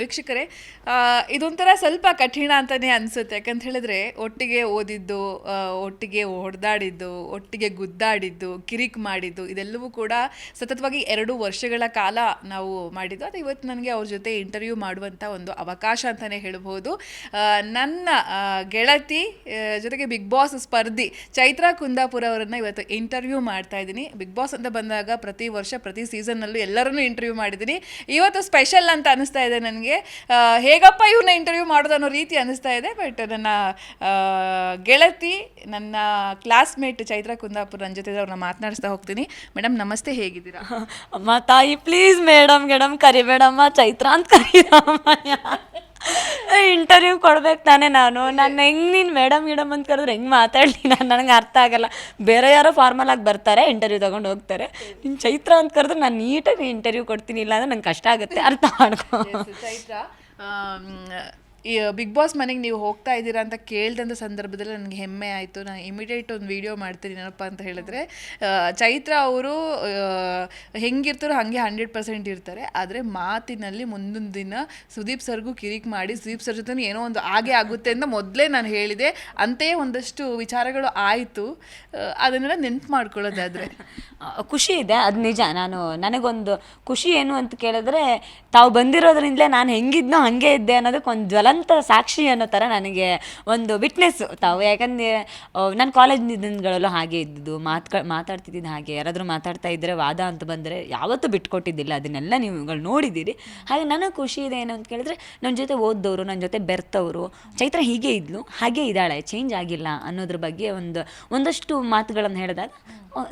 ವೀಕ್ಷಕರೇ ಇದೊಂಥರ ಸ್ವಲ್ಪ ಕಠಿಣ ಅಂತಲೇ ಅನಿಸುತ್ತೆ. ಯಾಕಂತ ಹೇಳಿದ್ರೆ, ಒಟ್ಟಿಗೆ ಓದಿದ್ದು ಒಟ್ಟಿಗೆ ಹೊಡೆದಾಡಿದ್ದು, ಒಟ್ಟಿಗೆ ಗುದ್ದಾಡಿದ್ದು, ಕಿರಿಕ್ ಮಾಡಿದ್ದು, ಇದೆಲ್ಲವೂ ಕೂಡ ಸತತವಾಗಿ ಎರಡು ವರ್ಷಗಳ ಕಾಲ ನಾವು ಮಾಡಿದ್ದು. ಅದು ಇವತ್ತು ನನಗೆ ಅವ್ರ ಜೊತೆ ಇಂಟರ್ವ್ಯೂ ಮಾಡುವಂಥ ಒಂದು ಅವಕಾಶ ಅಂತಲೇ ಹೇಳ್ಬೋದು. ನನ್ನ ಗೆಳತಿ ಜೊತೆಗೆ ಬಿಗ್ ಬಾಸ್ ಸ್ಪರ್ಧಿ ಚೈತ್ರಾ ಕುಂದಾಪುರ ಅವರನ್ನು ಇವತ್ತು ಇಂಟರ್ವ್ಯೂ ಮಾಡ್ತಾ ಇದ್ದೀನಿ. ಬಿಗ್ ಬಾಸ್ ಅಂತ ಬಂದಾಗ ಪ್ರತಿ ವರ್ಷ, ಪ್ರತಿ ಸೀಸನ್ನಲ್ಲೂ ಎಲ್ಲರನ್ನೂ ಇಂಟರ್ವ್ಯೂ ಮಾಡಿದ್ದೀನಿ. ಇವತ್ತು ಸ್ಪೆಷಲ್ ಅಂತ ಅನಿಸ್ತಾ ಇದೆ ನನಗೆ. ಹೇಗಪ್ಪ ಇವ್ರನ್ನ ಇಂಟರ್ವ್ಯೂ ಮಾಡೋದು ಅನ್ನೋ ರೀತಿ ಅನ್ನಿಸ್ತಾ ಇದೆ ಬಟ್ ನನ್ನ ಗೆಳತಿ, ನನ್ನ ಕ್ಲಾಸ್ಮೇಟ್ ಚೈತ್ರಾ ಕುಂದಾಪುರ ನನ್ನ ಜೊತೆ ಅವ್ರನ್ನ ಮಾತನಾಡಿಸ್ತಾ ಹೋಗ್ತೀನಿ. ಮೇಡಮ್ ನಮಸ್ತೆ, ಹೇಗಿದ್ದೀರಾ? ಅಮ್ಮ, ತಾಯಿ ಪ್ಲೀಸ್ ಮೇಡಮ್ ಮೇಡಮ್ ಕರಿಬೇಡಮ್ಮ, ಚೈತ್ರ ಅಂತ ಕರೀರಮ್ಮ. ಇಂಟರ್ವ್ಯೂ ಕೊಡ್ಬೇಕು ತಾನೇ ನಾನು. ನಾನು ಹೆಂಗೆ ನೀನು ಮೇಡಮ್ ಮೇಡಮ್ ಅಂತ ಕರೆದ್ರೆ ಹೆಂಗೆ ಮಾತಾಡಲಿ? ನಾನು ನನಗೆ ಅರ್ಥ ಆಗಲ್ಲ. ಬೇರೆ ಯಾರೋ ಫಾರ್ಮಲ್ ಆಗಿ ಬರ್ತಾರೆ ಇಂಟರ್ವ್ಯೂ ತಗೊಂಡು ಹೋಗ್ತಾರೆ. ನಿನ್ ಚೈತ್ರ ಅಂತ ಕರೆದ್ರೆ ನಾನು ನೀಟಾಗಿ ಇಂಟರ್ವ್ಯೂ ಕೊಡ್ತೀನಿ ಇಲ್ಲ ಅಂದ್ರೆ ನಂಗೆ ಕಷ್ಟ ಆಗುತ್ತೆ. ಅರ್ಥ ಮಾಡ್ಕೊ. ಚೈತ್ರ. ಬಿಗ್ ಬಾಸ್ ಮನೆಗೆ ನೀವು ಹೋಗ್ತಾ ಇದ್ದೀರಾ ಅಂತ ಕೇಳಿದಂಥ ಸಂದರ್ಭದಲ್ಲಿ ನನಗೆ ಹೆಮ್ಮೆ ಆಯಿತು. ನಾನು ಇಮಿಡಿಯೇಟ್ ಒಂದು ವಿಡಿಯೋ ಮಾಡ್ತೀನಿ ಏನಪ್ಪ ಅಂತ ಹೇಳಿದ್ರೆ ಚೈತ್ರ ಅವರು ಹೆಂಗಿರ್ತಾರೋ ಹಾಗೆ ಹಂಡ್ರೆಡ್ ಪರ್ಸೆಂಟ್ ಇರ್ತಾರೆ. ಆದರೆ ಮಾತಿನಲ್ಲಿ ಮುಂದಿನ ದಿನ ಸುದೀಪ್ ಸರ್ಗೂ ಕಿರಿಕ್ ಮಾಡಿ, ಸುದೀಪ್ ಸರ್ ಜೊತೆ ಏನೋ ಒಂದು ಹಾಗೆ ಆಗುತ್ತೆ ಅಂತ ಮೊದಲೇ ನಾನು ಹೇಳಿದೆ. ಅಂತೆಯೇ ಒಂದಷ್ಟು ವಿಚಾರಗಳು ಆಯಿತು. ಅದನ್ನೆಲ್ಲ ನೆನ್ಪು ಮಾಡ್ಕೊಳ್ಳೋದಾದರೆ. ಖುಷಿ ಇದೆ, ಅದು ನಿಜ. ನಾನು, ನನಗೊಂದು ಖುಷಿ ಏನು ಅಂತ ಕೇಳಿದ್ರೆ, ತಾವು ಬಂದಿರೋದ್ರಿಂದಲೇ ನಾನು ಹೆಂಗಿದ್ನೋ ಹಾಗೆ ಇದ್ದೆ ಅನ್ನೋದಕ್ಕೆ ಒಂದು ಜ್ವಲಂತ ಸಾಕ್ಷಿ ಅನ್ನೋ ಥರ ನನಗೆ ಒಂದು ವಿಟ್ನೆಸ್ ತಾವು. ಯಾಕಂದರೆ ನಾನು ಕಾಲೇಜ್ ದಿನಗಳಲ್ಲೂ ಹಾಗೆ ಇದ್ದಿದ್ದು. ಮಾತ್ಕ, ಮಾತಾಡ್ತಿದ್ದಿದ್ದು ಹಾಗೆ. ಯಾರಾದರೂ ಮಾತಾಡ್ತಾ ಇದ್ದರೆ ವಾದ ಅಂತ ಬಂದರೆ ಯಾವತ್ತೂ ಬಿಟ್ಕೊಟ್ಟಿದ್ದಿಲ್ಲ. ಅದನ್ನೆಲ್ಲ ನೀವುಗಳು ನೋಡಿದ್ದೀರಿ. ಹಾಗೆ ನನಗೆ ಖುಷಿ ಇದೆ ಏನು ಅಂತ ಕೇಳಿದ್ರೆ ನನ್ನ ಜೊತೆ ಓದ್ದವರು ನನ್ನ ಜೊತೆ ಬೆರ್ತವರು, ಚೈತ್ರ ಹೀಗೆ ಇದ್ಲು, ಹಾಗೆ ಇದ್ದಾಳೆ ಚೇಂಜ್ ಆಗಿಲ್ಲ ಅನ್ನೋದ್ರ ಬಗ್ಗೆ ಒಂದು, ಒಂದಷ್ಟು ಮಾತುಗಳನ್ನು ಹೇಳಿದಾಗ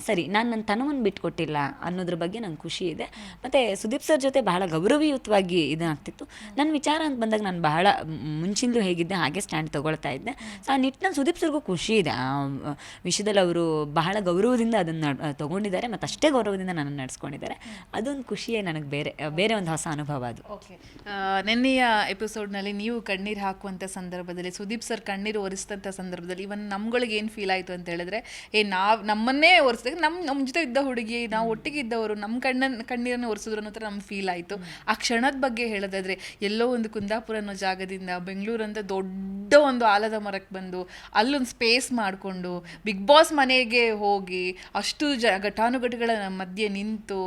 ಸರಿ, ನಾನು ನನ್ನ ತನವನ್ನು ಬಿಟ್ಕೊಟ್ಟಿಲ್ಲ ಅನ್ನೋದ್ರ ಬಗ್ಗೆ ನಂಗೆ ಖುಷಿ ಇದೆ. ಮತ್ತು ಸುದೀಪ್ ಸರ್ ಜೊತೆ ಬಹಳ ಗೌರವಯುತವಾಗಿ ಇದಾಗ್ತಿತ್ತು. ನನ್ನ ವಿಚಾರ ಅಂತ ಬಂದಾಗ ನಾನು ಬಹಳ ಮುಂಚಿಂದಲೂ ಹೇಗಿದ್ದೆ, ಹಾಗೆ ಸ್ಟ್ಯಾಂಡ್ ತೊಗೊಳ್ತಾ ಇದ್ದೆ. ಸೊ ಆ ನಿಟ್ಟಿನಲ್ಲಿ ಸುದೀಪ್ ಸರ್ಗೂ ಖುಷಿ ಇದೆ. ಆ ವಿಷಯದಲ್ಲಿ ಅವರು ಬಹಳ ಗೌರವದಿಂದ ಅದನ್ನು ತೊಗೊಂಡಿದ್ದಾರೆ ಮತ್ತು ಅಷ್ಟೇ ಗೌರವದಿಂದ ನನ್ನನ್ನು ನಡೆಸ್ಕೊಂಡಿದ್ದಾರೆ. ಅದೊಂದು ಖುಷಿಯೇ ನನಗೆ ಬೇರೆ ಬೇರೆ ಒಂದು ಹೊಸ ಅನುಭವ ಅದು. ಓಕೆ ನಿನ್ನೆಯ ಎಪಿಸೋಡ್ನಲ್ಲಿ ನೀವು ಕಣ್ಣೀರು ಹಾಕುವಂಥ ಸಂದರ್ಭದಲ್ಲಿ, ಸುದೀಪ್ ಸರ್ ಕಣ್ಣೀರು ಒರೆಸಿದಂಥ ಸಂದರ್ಭದಲ್ಲಿ ಇವನ್ ನಮ್ಗಳಿಗೆ ಏನು ಫೀಲ್ ಆಯಿತು ಅಂತ ಹೇಳಿದ್ರೆ, ಏ, ನಾವು, ನಮ್ಮನ್ನೇ ಒರೆಸಿದಾಗ ನಮ್ಮ ನಮ್ಮ ಜೊತೆ ಇದ್ದ ಹುಡುಗಿ, ನಾವು ಒಟ್ಟಿಗೆ ಇದ್ದವರು ನಮ್ಮ ಕಣ್ಣನ್ನು ಕಣ್ಣೀರನ್ನು ಒರೆಸಿದ್ರು ಅನ್ನೋ ಥರ ನಮ್ಗೆ ಫೀಲ್ ಆಯಿತು. ಆ ಕ್ಷಣದ ಬಗ್ಗೆ ಹೇಳೋದಾದ್ರೆ, ಎಲ್ಲೋ ಒಂದು ಕುಂದಾಪುರ ಅನ್ನೋ ಜಾಗದಿಂದ ಬೆಂಗಳೂರಂತ ದೊಡ್ಡ ಒಂದು ಆಲದ ಮರಕ್ಕೆ ಬಂದು ಅಲ್ಲೊಂದು ಸ್ಪೇಸ್ ಮಾಡಿಕೊಂಡು ಬಿಗ್ ಬಾಸ್ ಮನೆಗೆ ಹೋಗಿ ಅಷ್ಟು ಜ ಘಟಾನುಘಟಿಗಳ ಮಧ್ಯೆ ನಿಂತು